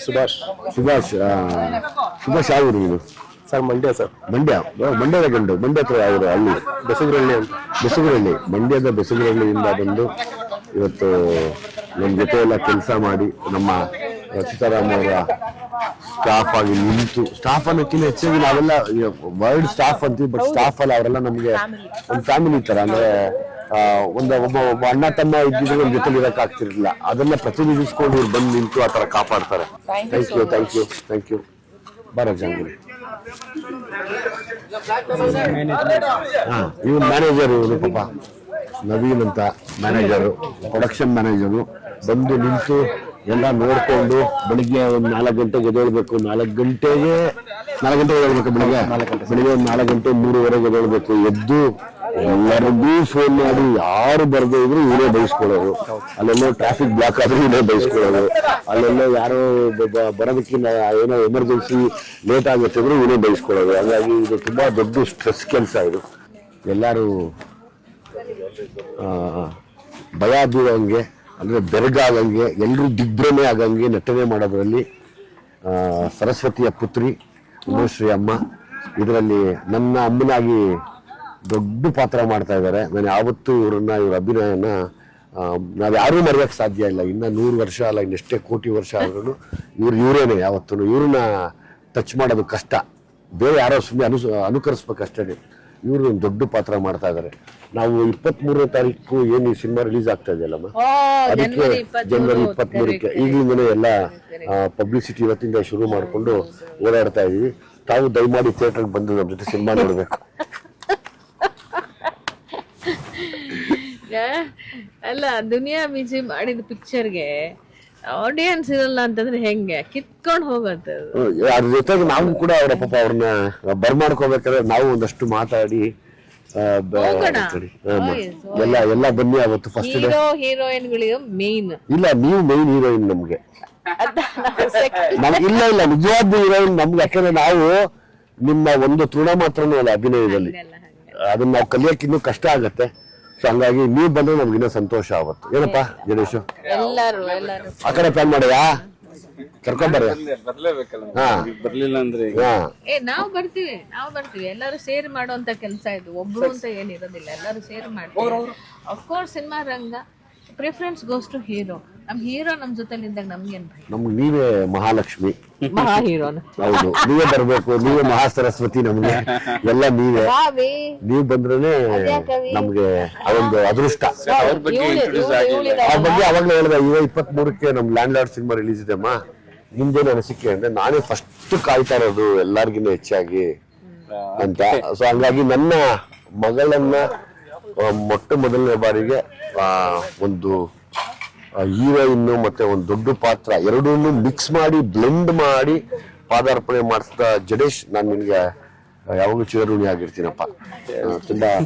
ಸುಭಾಷ್. ಸುಭಾಷ್ ಸುಭಾಷ್ ಊರು ನೀನು? Sir Mandya sir. ಮಂಡ್ಯ? ಮಂಡ್ಯದ ಗಂಡು ಮಂಡ್ಯ ಹತ್ರ ಯಾವ್ದು? ಅಲ್ಲಿ ಹಳ್ಳಿ ಬೆಸಗರಳ್ಳಿ ಅಂತ ಮಂಡ್ಯದ ಬೆಸಗರಹಳ್ಳಿಯಿಂದ ಬಂದು ಇವತ್ತು ನಮ್ಮ ಜೊತೆ ಎಲ್ಲ ಕೆಲಸ ಮಾಡಿ ನಮ್ಮ ಸೀತಾರಾಮ್ ಅವರ ಸ್ಟಾಫ್ ಆಗಿ ನಿಂತು ಸ್ಟಾಫ್ ಅನ್ನೋಕ್ಕಿಂತ ಹೆಚ್ಚಾಗಿ ನಾವೆಲ್ಲ ವರ್ಲ್ಡ್ ಸ್ಟಾಫ್ ಅಂತೀವಿ ಬಟ್ ಸ್ಟಾಫ್ ಅಲ್ಲ ಅವರೆಲ್ಲ ನಮಗೆ ಒಂದು ಫ್ಯಾಮಿಲಿ ತರ. ಅಂದ್ರೆ ಆ, ಒಂದು ಒಬ್ಬ ಒಬ್ಬ ಅಣ್ಣ ತಮ್ಮ ಇದ್ದಿದ್ರೆ ಒಂದು ಜೊತೆಲಿ ಇರಕ್ ಆಗ್ತಿರ್ಲಿಲ್ಲ. ಅದನ್ನ ಪ್ರತಿನಿಧಿಸ್ಕೊಂಡು ಇವ್ರು ಬಂದು ನಿಂತು ಆ ತರ ಕಾಪಾಡ್ತಾರೆ. Thank you thank you thank you ಬರ ಜಂಗಲಿ ಹಾ ಮ್ಯಾನೇಜರ್ ಇವನು ಪಾಪ. ನವೀನ್ ಅಂತ ಮ್ಯಾನೇಜರು ಪ್ರೊಡಕ್ಷನ್ ಮ್ಯಾನೇಜರು ಬಂದು ನಿಂತು ಎಲ್ಲ ನೋಡ್ಕೊಂಡು ಬೆಳಿಗ್ಗೆ ಒಂದು ನಾಲ್ಕು ಗಂಟೆಗೆ ಎದ್ದೇಳ್ಬೇಕು. ನಾಲ್ಕು ಗಂಟೆಗೆ ನಾಲ್ಕು ಗಂಟೆಗೆ ಎದ್ದೇಳ್ಬೇಕು ಬೆಳಿಗ್ಗೆ. ಬೆಳಿಗ್ಗೆ ಒಂದು ನಾಲ್ಕು ಗಂಟೆ ಮೂರುವರೆಗೆ ಎದ್ದೇಳ್ಬೇಕು. ಎದ್ದು ಎಲ್ಲರಿಗೂ ಫೋನ್ ಮಾಡಿ, ಯಾರು ಬರ್ದೇ ಇದ್ರು ಇವರೇ ಬಯಸ್ಕೊಳ್ಳೋರು ಅಲ್ಲೆಲ್ಲೋ ಟ್ರಾಫಿಕ್ ಬ್ಲಾಕ್ ಆದ್ರೆ ಇವರೇ ಬಯಸ್ಕೊಳ್ಳೋರು ಅಲ್ಲೆಲ್ಲೋ ಯಾರೋ ಬರೋದಕ್ಕಿಂತ ಏನೋ ಎಮರ್ಜೆನ್ಸಿ ಲೇಟ್ ಆಗುತ್ತೆ ಅಂದ್ರೆ ಇವರೇ ಬಯಸ್ಕೊಳ್ಳೋರು ಹಾಗಾಗಿ ಇದು ತುಂಬಾ ದೊಡ್ಡ ಸ್ಟ್ರೆಸ್ ಕೆಲಸ ಇದು. ಎಲ್ಲರೂ ಭಯ ಬೀಳೋಂಗೆ, ಅಂದ್ರೆ ಬೆರಗಾಗಂಗೆ ಎಲ್ಲರೂ ದಿಗ್ಭ್ರಮೆ ಆಗಂಗೆ ನಟನೆ ಮಾಡೋದ್ರಲ್ಲಿ ಸರಸ್ವತಿಯ ಪುತ್ರಿ ಉಮಾಶ್ರೀ ಅಮ್ಮ. ಇದರಲ್ಲಿ ನನ್ನ ಅಮ್ಮನಾಗಿ ದೊಡ್ಡ ಪಾತ್ರ ಮಾಡ್ತಾ ಇದ್ದಾರೆ. ನಾನು ಯಾವತ್ತು ಇವರನ್ನ ಇವ್ರ ಅಭಿನಯನ ನಾವು ಯಾರೂ ಮರೆಯೋಕ್ಕೆ ಸಾಧ್ಯ ಇಲ್ಲ. ಇನ್ನು ನೂರು ವರ್ಷ ಅಲ್ಲ ಇನ್ನೆಷ್ಟೇ ಕೋಟಿ ವರ್ಷ ಆದ್ರೂ ಇವ್ರು ಇವರೇನೆ ಯಾವತ್ತೂ ಇವ್ರನ್ನ ಟಚ್ ಮಾಡೋದು ಕಷ್ಟ. ಬೇರೆ ಯಾರೋ ಸುಮ್ಮನೆ ಅನುಸ ಅನುಕರಿಸ್ಬೇಕಷ್ಟೇ ಇವರು ಒಂದು ದೊಡ್ಡ ಪಾತ್ರ ಮಾಡ್ತಾ ಇದ್ದಾರೆ. ನಾವು ಇಪ್ಪತ್ಮೂರನೇ ತಾರೀಕು ಏನು ಈ ಸಿನಿಮಾ ರಿಲೀಸ್ ಆಗ್ತಾ ಇದೆಯಲ್ಲ ಅದಕ್ಕೆ ಜನವರಿ ಇಪ್ಪತ್ತ್ ಮೂರಕ್ಕೆ ಈಗಲಿಂದನೇ ಎಲ್ಲ ಪಬ್ಲಿಸಿಟಿ ಇವತ್ತಿಂದ ಶುರು ಮಾಡಿಕೊಂಡು ಓಡಾಡ್ತಾ ಇದ್ದೀವಿ ತಾವು ದಯಮಾಡಿ ಥಿಯೇಟರ್ಗೆ ಬಂದು ನಮ್ಮ ಜೊತೆ ಸಿನಿಮಾ ನೋಡ್ಬೇಕು. ಅಲ್ಲ ದುನಿಯಾ ವಿಜಿ ಮಾಡಿದ ಪಿಕ್ಚರ್ಗೆ ಆಡಿಯನ್ಸ್ ಇರಲ್ಲ ಅಂತಂದ್ರೆ ಹೆಂಗೆ? ಕಿತ್ಕೊಂಡು ಹೋಗುತ್ತೆ ಅದು. ಅದ್ರ ಜೊತೆಗೆ ನಾವು ಕೂಡ ಅವರ ಪಾಪ ಅವ್ರನ್ನ ಬರ್ಮಾಡ್ಕೋಬೇಕಾದ್ರೆ ನಾವು ಒಂದಷ್ಟು ಮಾತಾಡಿ ಆ, ಬ- ಹೋಗೋಣ. ಮಾತಾಡಿ. ಹಾ, ಮ- ಎಲ್ಲ ಎಲ್ಲ ಬನ್ನಿ ಅವತ್ತು ಫಸ್ಟ್ ಡೇ ಹೀರೋ ಹೀರೋಯಿನ್ಗಳಿಗೆ ಮೇನ್ ಇಲ್ಲ ನೀವು ಮೈನ್ ಹೀರೋಯಿನ್ ನಮ್ಗೆ. ನಮ್- ಇಲ್ಲ ಇಲ್ಲ ನಿಜವಾದ ಹೀರೋಯಿನ್ ನಮ್ಗೆ ಯಾಕಂದ್ರೆ ನಾವು ನಿಮ್ಮ ಒಂದು ತೃಣ ಮಾತ್ರನೂ ಅಲ್ಲ ಅಭಿನಯದಲ್ಲಿ. ಅದನ್ನ ನಾವು ಕಲಿಯಕ್ಕೆ ಇನ್ನೂ ಕಷ್ಟ ಆಗತ್ತೆ. ಸೊ ಹಂಗಾಗಿ ನೀವು ಬಂದ್ರೆ ನಮ್ಗೆ ಇನ್ನೂ ಸಂತೋಷ ಆವತ್ತು ಏನಪ್ಪ ಗಣೇಶು ಎಲ್ಲರೂ ಎಲ್ಲರೂ. ಆ ಕಡೆ ಪ್ಲಾನ್ ಮಾಡ್ಯಾ? ಹಾ. ಬರ್ಲಿಲ್ಲ ಅಂದ್ರೆ ಏ ನಾವು ಬರ್ತೀವಿ ನಾವು ಬರ್ತೀವಿ. ಎಲ್ಲರೂ ಸೇರಿ ಮಾಡುವಂತ ಕೆಲಸ ಇದು. ಒಬ್ರು ಅಂತ ಏನಿರೋದಿಲ್ಲ. ಎಲ್ಲರೂ ಸೇರಿ ಮಾಡ್ತೀವಿ. ಅಫ್ಕೋರ್ಸ್ ಸಿನಿಮಾ ರಂಗ. ಪ್ರಿಫರೆನ್ಸ್ ಗೋಸ್ ಟು ಹೀರೋ ನಮ್ ಹೀರೋ ನಮ್ ಜೊತೆಲಿ ಇದ್ದಾಗ ನಮ್ಗೇನ್ ಭಯ? ನಮ್ಗೆ ನೀವೇ ಮಹಾಲಕ್ಷ್ಮಿ. ಮಹಾ ಹೀರೋನ ಹೌದು. ನೀವೇ ಬರ್ಬೇಕು. ನೀವೇ ಮಹಾ ಸರಸ್ವತಿ ನಮ್ಗೆ. ಎಲ್ಲ ನೀವೇ. ನೀವ್ ಬಂದ್ರೇನೆ ನಮ್ಗೆ ಅದೊಂದು ಅದೃಷ್ಟ. ಅವ್ರ ಬಗ್ಗೆ ಇಂಟ್ರೊಡ್ಯೂಸ್ ಆಗಿಲ್ಲ. ಆ ಬಗ್ಗೆ ಅವಾಗಲೇ ಹೇಳ್ದೆ ಇವ ಇಪ್ಪತ್ತ್ ಮೂರಕ್ಕೆ ನಮ್ ಲ್ಯಾಂಡ್ ಲಾರ್ಡ್ ಸಿನಿಮಾ ರಿಲೀಸ್ ಇದೆ ಅಮ್ಮ. ನಿಮ್ದೇನು ಅನಿಸಿಕೆ ಅಂದ್ರೆ ನಾನೇ ಫಸ್ಟ್ ಕಾಯ್ತಾ ಇರೋದು ಎಲ್ಲಾರ್ಗಿನ ಹೆಚ್ಚಾಗಿ. ಅಂತ. ಸೊ ಹಂಗಾಗಿ ನನ್ನ ಮಗಳನ್ನ ಮೊಟ್ಟ ಮೊದಲನೇ ಬಾರಿಗೆ ಒಂದು ಹೀರೋಯಿನ್ ಮತ್ತೆ ಒಂದು ದೊಡ್ಡ ಪಾತ್ರ ಎರಡನ್ನೂ ಮಿಕ್ಸ್ ಮಾಡಿ ಬ್ಲೆಂಡ್ ಮಾಡಿ ಪಾದಾರ್ಪಣೆ ಮಾಡಿಸಿದ ಜಡೇಶ್, ನಾನು ನಿಮಗೆ ಯಾವಾಗಲೂ ಚಿರಋಣಿ ಆಗಿರ್ತೀನಪ್ಪ. ತುಂಬಾ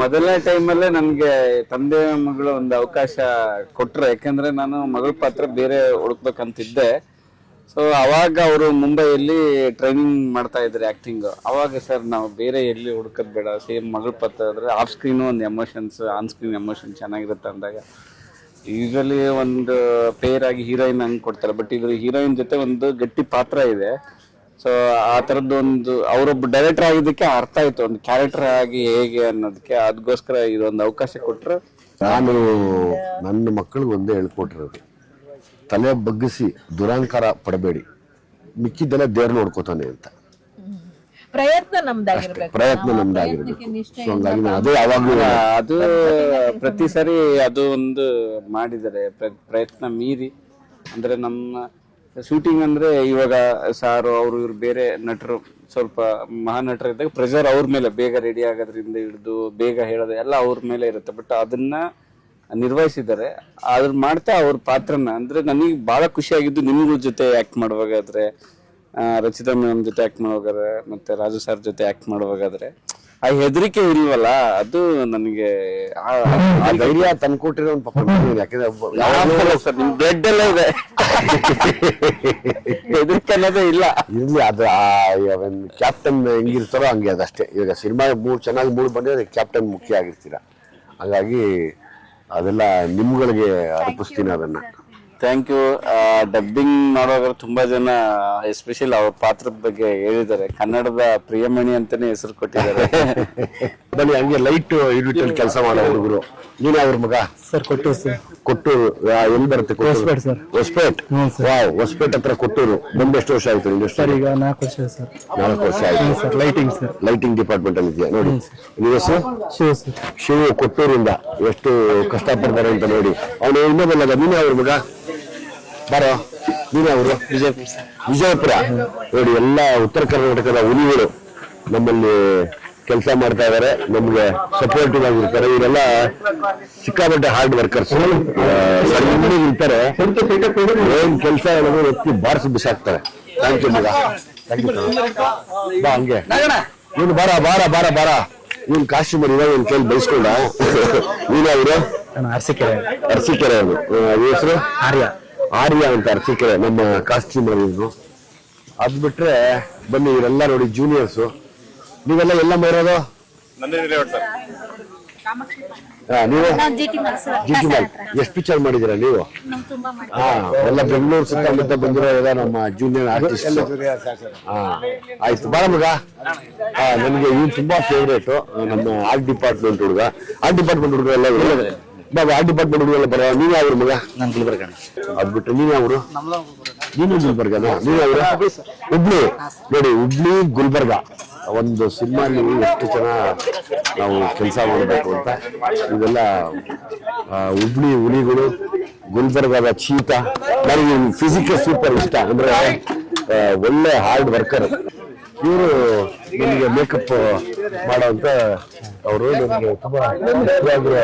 ಮೊದಲನೇ ಟೈಮಲ್ಲೇ ನನಗೆ ತಂದೆ ಮಗಳು ಒಂದು ಅವಕಾಶ ಕೊಟ್ಟರೆ ಯಾಕಂದ್ರೆ ನಾನು ಮಗಳ ಪಾತ್ರ ಬೇರೆ ಹುಡುಕ್ಬೇಕಂತಿದ್ದೆ. ಸೊ ಅವಾಗ ಅವರು ಮುಂಬೈಯಲ್ಲಿ ಟ್ರೈನಿಂಗ್ ಮಾಡ್ತಾ ಇದ್ರು ಆಕ್ಟಿಂಗ್ ಅವಾಗ ಸರ್ ನಾವು ಬೇರೆ ಎಲ್ಲಿ ಹುಡುಕದ್ ಬೇಡ ಸೇಮ್ ಮಗಳ ಪತ್ರ ಆದ್ರೆ ಆಫ್ ಸ್ಕ್ರೀನ್ ಒಂದು ಎಮೋಷನ್ಸ್ ಆನ್ ಸ್ಕ್ರೀನ್ ಎಮೋಷನ್ ಚೆನ್ನಾಗಿರುತ್ತೆ ಅಂದಾಗ. ಯೂಶಲಿ ಒಂದು ಪೇರ್ ಆಗಿ ಹೀರೋಯಿನ್ ಹಂಗೆ ಕೊಡ್ತಾರೆ. ಬಟ್ ಇದ್ರ ಹೀರೋಯಿನ್ ಜೊತೆ ಒಂದು ಗಟ್ಟಿ ಪಾತ್ರ ಇದೆ. ಸೊ ಆ ತರದ್ದು ಒಂದು ಅವರೊಬ್ಬ ಡೈರೆಕ್ಟರ್ ಆಗಿದ್ದಕ್ಕೆ ಅರ್ಥ ಆಯ್ತು. ಒಂದು ಕ್ಯಾರೆಕ್ಟರ್ ಆಗಿ ಹೇಗೆ ಅನ್ನೋದಕ್ಕೆ ಅದಕ್ಕೋಸ್ಕರ ಇದೊಂದು ಅವಕಾಶ ಕೊಟ್ಟರು ನಾನು ನನ್ನ ಮಕ್ಕಳಿಗೆ ಒಂದೇ ಹೇಳ್ಕೊಟ್ಟಿರೋದು ತಲೆ ಬಗ್ಗಿಸಿ ದುರಾಂಕಾರ ಪಡಬೇಡಿ. ಮಿಕ್ಕಿದ್ದೆಲ್ಲ ದೇವ್ರು ನೋಡ್ಕೋತಾನೆ ಅಂತ. ಪ್ರಯತ್ನ ನಮ್ದಾಗಿರ್ಬೇಕು. ಪ್ರಯತ್ನ ನಾವು ನಮ್ದಾಗಿರ್ಬೇಕು. ಪ್ರಯತ್ನಕ್ಕೆ ನಿಷ್ಠೆ ಸೊ ಹಂಗಾಗಿ ನಾನು ಅದೇ ಯಾವಾಗ್ಲೂ ಅದು ಪ್ರತಿ ಸರಿ ಅದು ಒಂದು ಮಾಡಿದರೆ ಪ್ರ- ಪ್ರಯತ್ನ ಮೀರಿ ಅಂದ್ರೆ ನಮ್ಮ ಶೂಟಿಂಗ್ ಅಂದ್ರೆ ಇವಾಗ ಸಾರು ಅವರು ಇವ್ರು ಬೇರೆ ನಟರು ಸ್ವಲ್ಪ ಮಹಾನಟರು ಇದ್ದಾಗ ಪ್ರೆಷರ್ ಅವ್ರ ಮೇಲೆ ಬೇಗ ರೆಡಿ ಆಗೋದ್ರಿಂದ ಹಿಡಿದು ಬೇಗ ಹೇಳೋದು ಎಲ್ಲ ಅವ್ರ ಮೇಲೆ ಇರುತ್ತೆ. ಬಟ್ ಅದನ್ನ ನಿರ್ವಹಿಸಿದ್ದಾರೆ. ಅದ್ರ ಮಾಡ್ತಾ ಅವ್ರ ಪಾತ್ರನ ಅಂದ್ರೆ ನನಗೆ ಬಹಳ ಖುಷಿಯಾಗಿದ್ದು ನಿಮ್ಗಳ ಜೊತೆ ಆಕ್ಟ್ ಮಾಡುವಾಗಾದ್ರೆ ರಚಿತಾ ಮೇಡಮ್ ಜೊತೆ ಆಕ್ಟ್ ಮಾಡುವಾಗಾದ್ರೆ ಮತ್ತೆ ರಾಜು ಸರ್ ಜೊತೆ ಆಕ್ಟ್ ಮಾಡುವಾಗಾದ್ರೆ. ಆ ಹೆದರಿಕೆ ಇಲ್ವಲ್ಲ ಅದು ನನಗೆ ಆ- ಧೈರ್ಯ ತಂದ್ಕೊಟ್ಟಿರೋ ಒಂದು ಪಾಪ ಯಾಕಂದ್ರೆ ಒಬ್ಬ- ಯಾವಾಗ್ಲೂ ಸರ್ ನಿಮ್ ಬ್ಲಡ್ ಎಲ್ಲ ಇದೆ. ಹೆದರಿಕೆ ಅನ್ನೋದೇ ಇಲ್ಲ. ಇರ್ಲಿ ಅದು ಕ್ಯಾಪ್ಟನ್ ಹೆಂಗಿರ್ತಾರೋ ಹಂಗೆ ಅದಷ್ಟೇ. ಈಗ ಸಿನಿಮಾ ಮೂಡ್ ಚೆನ್ನಾಗಿ ಮೂಡ್ ಬಂದ್ರೆ ಕ್ಯಾಪ್ಟನ್ ಮುಖ್ಯ ಆಗಿರ್ತೀರ. ಹಾಗಾಗಿ ಅದೆಲ್ಲ ನಿಮ್ಗಳಿಗೆ ಅರ್ಪಿಸ್ತೀನಿ ಅದನ್ನ. ಥ್ಯಾಂಕ್ ಯು ಡಬ್ಬಿಂಗ್ ಮಾಡುವಾಗ ತುಂಬಾ ಜನ ಎಸ್ಪೆಷಲಿ ಅವ್ರ ಪಾತ್ರದ ಬಗ್ಗೆ ಹೇಳಿದ್ದಾರೆ. ಕನ್ನಡದ ಪ್ರಿಯಮಣಿ ಅಂತಾನೆ ಹೆಸರು ಕೊಟ್ಟಿದ್ದಾರೆ. ಬನ್ನಿ ಹಂಗೆ ಲೈಟ್ ಯೂನಿಟ್ ಕೆಲಸ ಮಾಡೋ ಹುಡುಗರು. ನೀನೇ ಅವ್ರ ಮಗ? ಸರ್ ಕೊಟ್ಟು ಸರ್. ಕೊಟ್ಟೂರು ಎಲ್ಲಿ ಬರುತ್ತೆ ಕೊಟ್ಟೂರು? ಹೊಸಪೇಟೆ ಸರ್. ಹೊಸಪೇಟ್? ವಾವ್ ಹೊಸಪೇಟ್ ಹತ್ರ ಕೊಟ್ಟೂರು. ಮುಂದೆ ಎಷ್ಟು ವರ್ಷ ಆಯ್ತು ಸರ್ ಇಂಡಸ್ಟ್ರಿ ಈಗ ನಾಲ್ಕು ವರ್ಷ ಸರ್. ನಾಲ್ಕು ವರ್ಷ ಆಯ್ತು. Sir lighting sir. Lighting department ಅಲ್ಲಿ ಇದೆಯಾ? ನೋಡಿ. ನೀವು ಹೆಸರು? ಶಿವ ಸರ್. ಶಿವ ಕೊಟ್ಟೂರಿಂದ. ಎಷ್ಟು ಕಷ್ಟಪಡ್ತಾರೆ ಅಂತ ನೋಡಿ. ಅವನು ಇನ್ನೊಬ್ಬಲ್ಲ ನೀನೇ ಅವ್ರ ಮಗ? ಬರೋ. ನೀನೇ ಅವರು? ವಿಜಯಪುರ ವಿಜಯಪುರ? ನೋಡಿ ಎಲ್ಲ ಉತ್ತರ ಕರ್ನಾಟಕದ ಹುಲಿಗಳು ನಮ್ಮಲ್ಲಿ ಕೆಲಸ ಮಾಡ್ತಾ ಇದಾರೆ ನಮ್ಗೆ ಸಪೋರ್ಟಿವ್ ಆಗಿರ್ತಾರೆ. ಇವರೆಲ್ಲ ಸಿಕ್ಕಾಪಟ್ಟೆ ಹಾರ್ಡ್ ವರ್ಕರ್ಸ್ ಇರ್ತಾರೆ ಏನ್ ಕೆಲಸ ಹೇಳೋದು ವ್ಯಕ್ತಿ ಬಾರಿಸಿ ಬಿಸಾಕ್ತಾರೆ. ಥ್ಯಾಂಕ್ ಯು ಮಗ. ಥ್ಯಾಂಕ್ ಯು ಬಾ ಹಂಗೆ. ನೀನು ಬಾರ ಬಾರ ಬಾರ ಬಾರ. ನೀನ್ ಕಾಸ್ಟ್ಯೂಮರ್ ಇವಾಗ ನಿನ್ ಕೈಲಿ ಬಯಸ್ಕೊಂಡ ನೀನು ಅವರು? ನಾನು ಅರಸಿಕೆರೆ. ಅದು ಹೆಸರು? ಆರ್ಯ. ಆರ್ಯ ಅಂತ ಅರಸಿಕೆರೆ ನಮ್ಮ ಕಾಸ್ಟ್ಯೂಮರ್ ಇವರು. ಅದ್ ಬಿಟ್ರೆ ಬನ್ನಿ ಇವರೆಲ್ಲ ನೋಡಿ ಜೂನಿಯರ್ಸ್ ನೀವೆಲ್ಲ ಎಲ್ಲ ಇರೋದು ನೀವು? G T G T mall ಎಷ್ಟು ಪಿಕ್ಚರ್ ಮಾಡಿದಿರ ನೀವು? ಹಾ ಎಲ್ಲ ಬೆಂಗಳೂರು ಸುತ್ತಮುತ್ತ ಬಂದಿರೋ ಎಲ್ಲ ನಮ್ಮ ಜೂನಿಯರ್ ಆರ್ಟಿಸ್ಟ್ ಹಾ ಆಯ್ತು ಬಾಳ ಮಗ ಹಾ ನನಗೆ ಇವ್ನು ತುಂಬಾ ಫೇವ್ರೇಟ್ ನಮ್ಮ ಆರ್ಟ್ ಡಿಪಾರ್ಟ್ಮೆಂಟ್ ಹುಡುಗ. ಆರ್ಟ್ ಡಿಪಾರ್ಟ್ಮೆಂಟ್ ಹುಡುಗ ಎಲ್ಲ ಬಾ ಬಾಬಾ ಆರ್ಟ್ ಡಿಪಾರ್ಟ್ಮೆಂಟ್ ಹುಡುಗ ಎಲ್ಲ ಬರೋ ನೀವ್ ಯಾವ ಮಗ? ನಾನು ಗುಲ್ಬರ್ಗ ಅದ್ಬಿಟ್ಟು ನೀವ್ ಅವರು ನೀನು ಗುಲ್ಬರ್ಗ ನೀವ್ ಹುಬ್ಳಿ. ನೋಡಿ ಹುಬ್ಳಿ ಗುಲ್ಬರ್ಗ. ಒಂದು ಸಿನಿಮಾಲಿ ಎಷ್ಟು ಜನ ನಾವು ಕೆಲಸ ಮಾಡಬೇಕು ಅಂತ? ಇವೆಲ್ಲ ಹುಬ್ಳಿ ಹುಲಿಗಳು ಗುಲ್ಬರ್ಗದ ಚೀತ. ನನಗೆ ಫಿಸಿಕಲ್ ಸೂಪರ್ ಇಷ್ಟ. ಅಂದ್ರೆ ಒಳ್ಳೆ ಹಾರ್ಡ್ ವರ್ಕರ್ ಇವರು ನಿಮಗೆ ಮೇಕಪ್ ಮಾಡುವಂತ ಅವರು ನಿಮಗೆ ತುಂಬಾ ಮುಖ್ಯವಾಗಿರೋ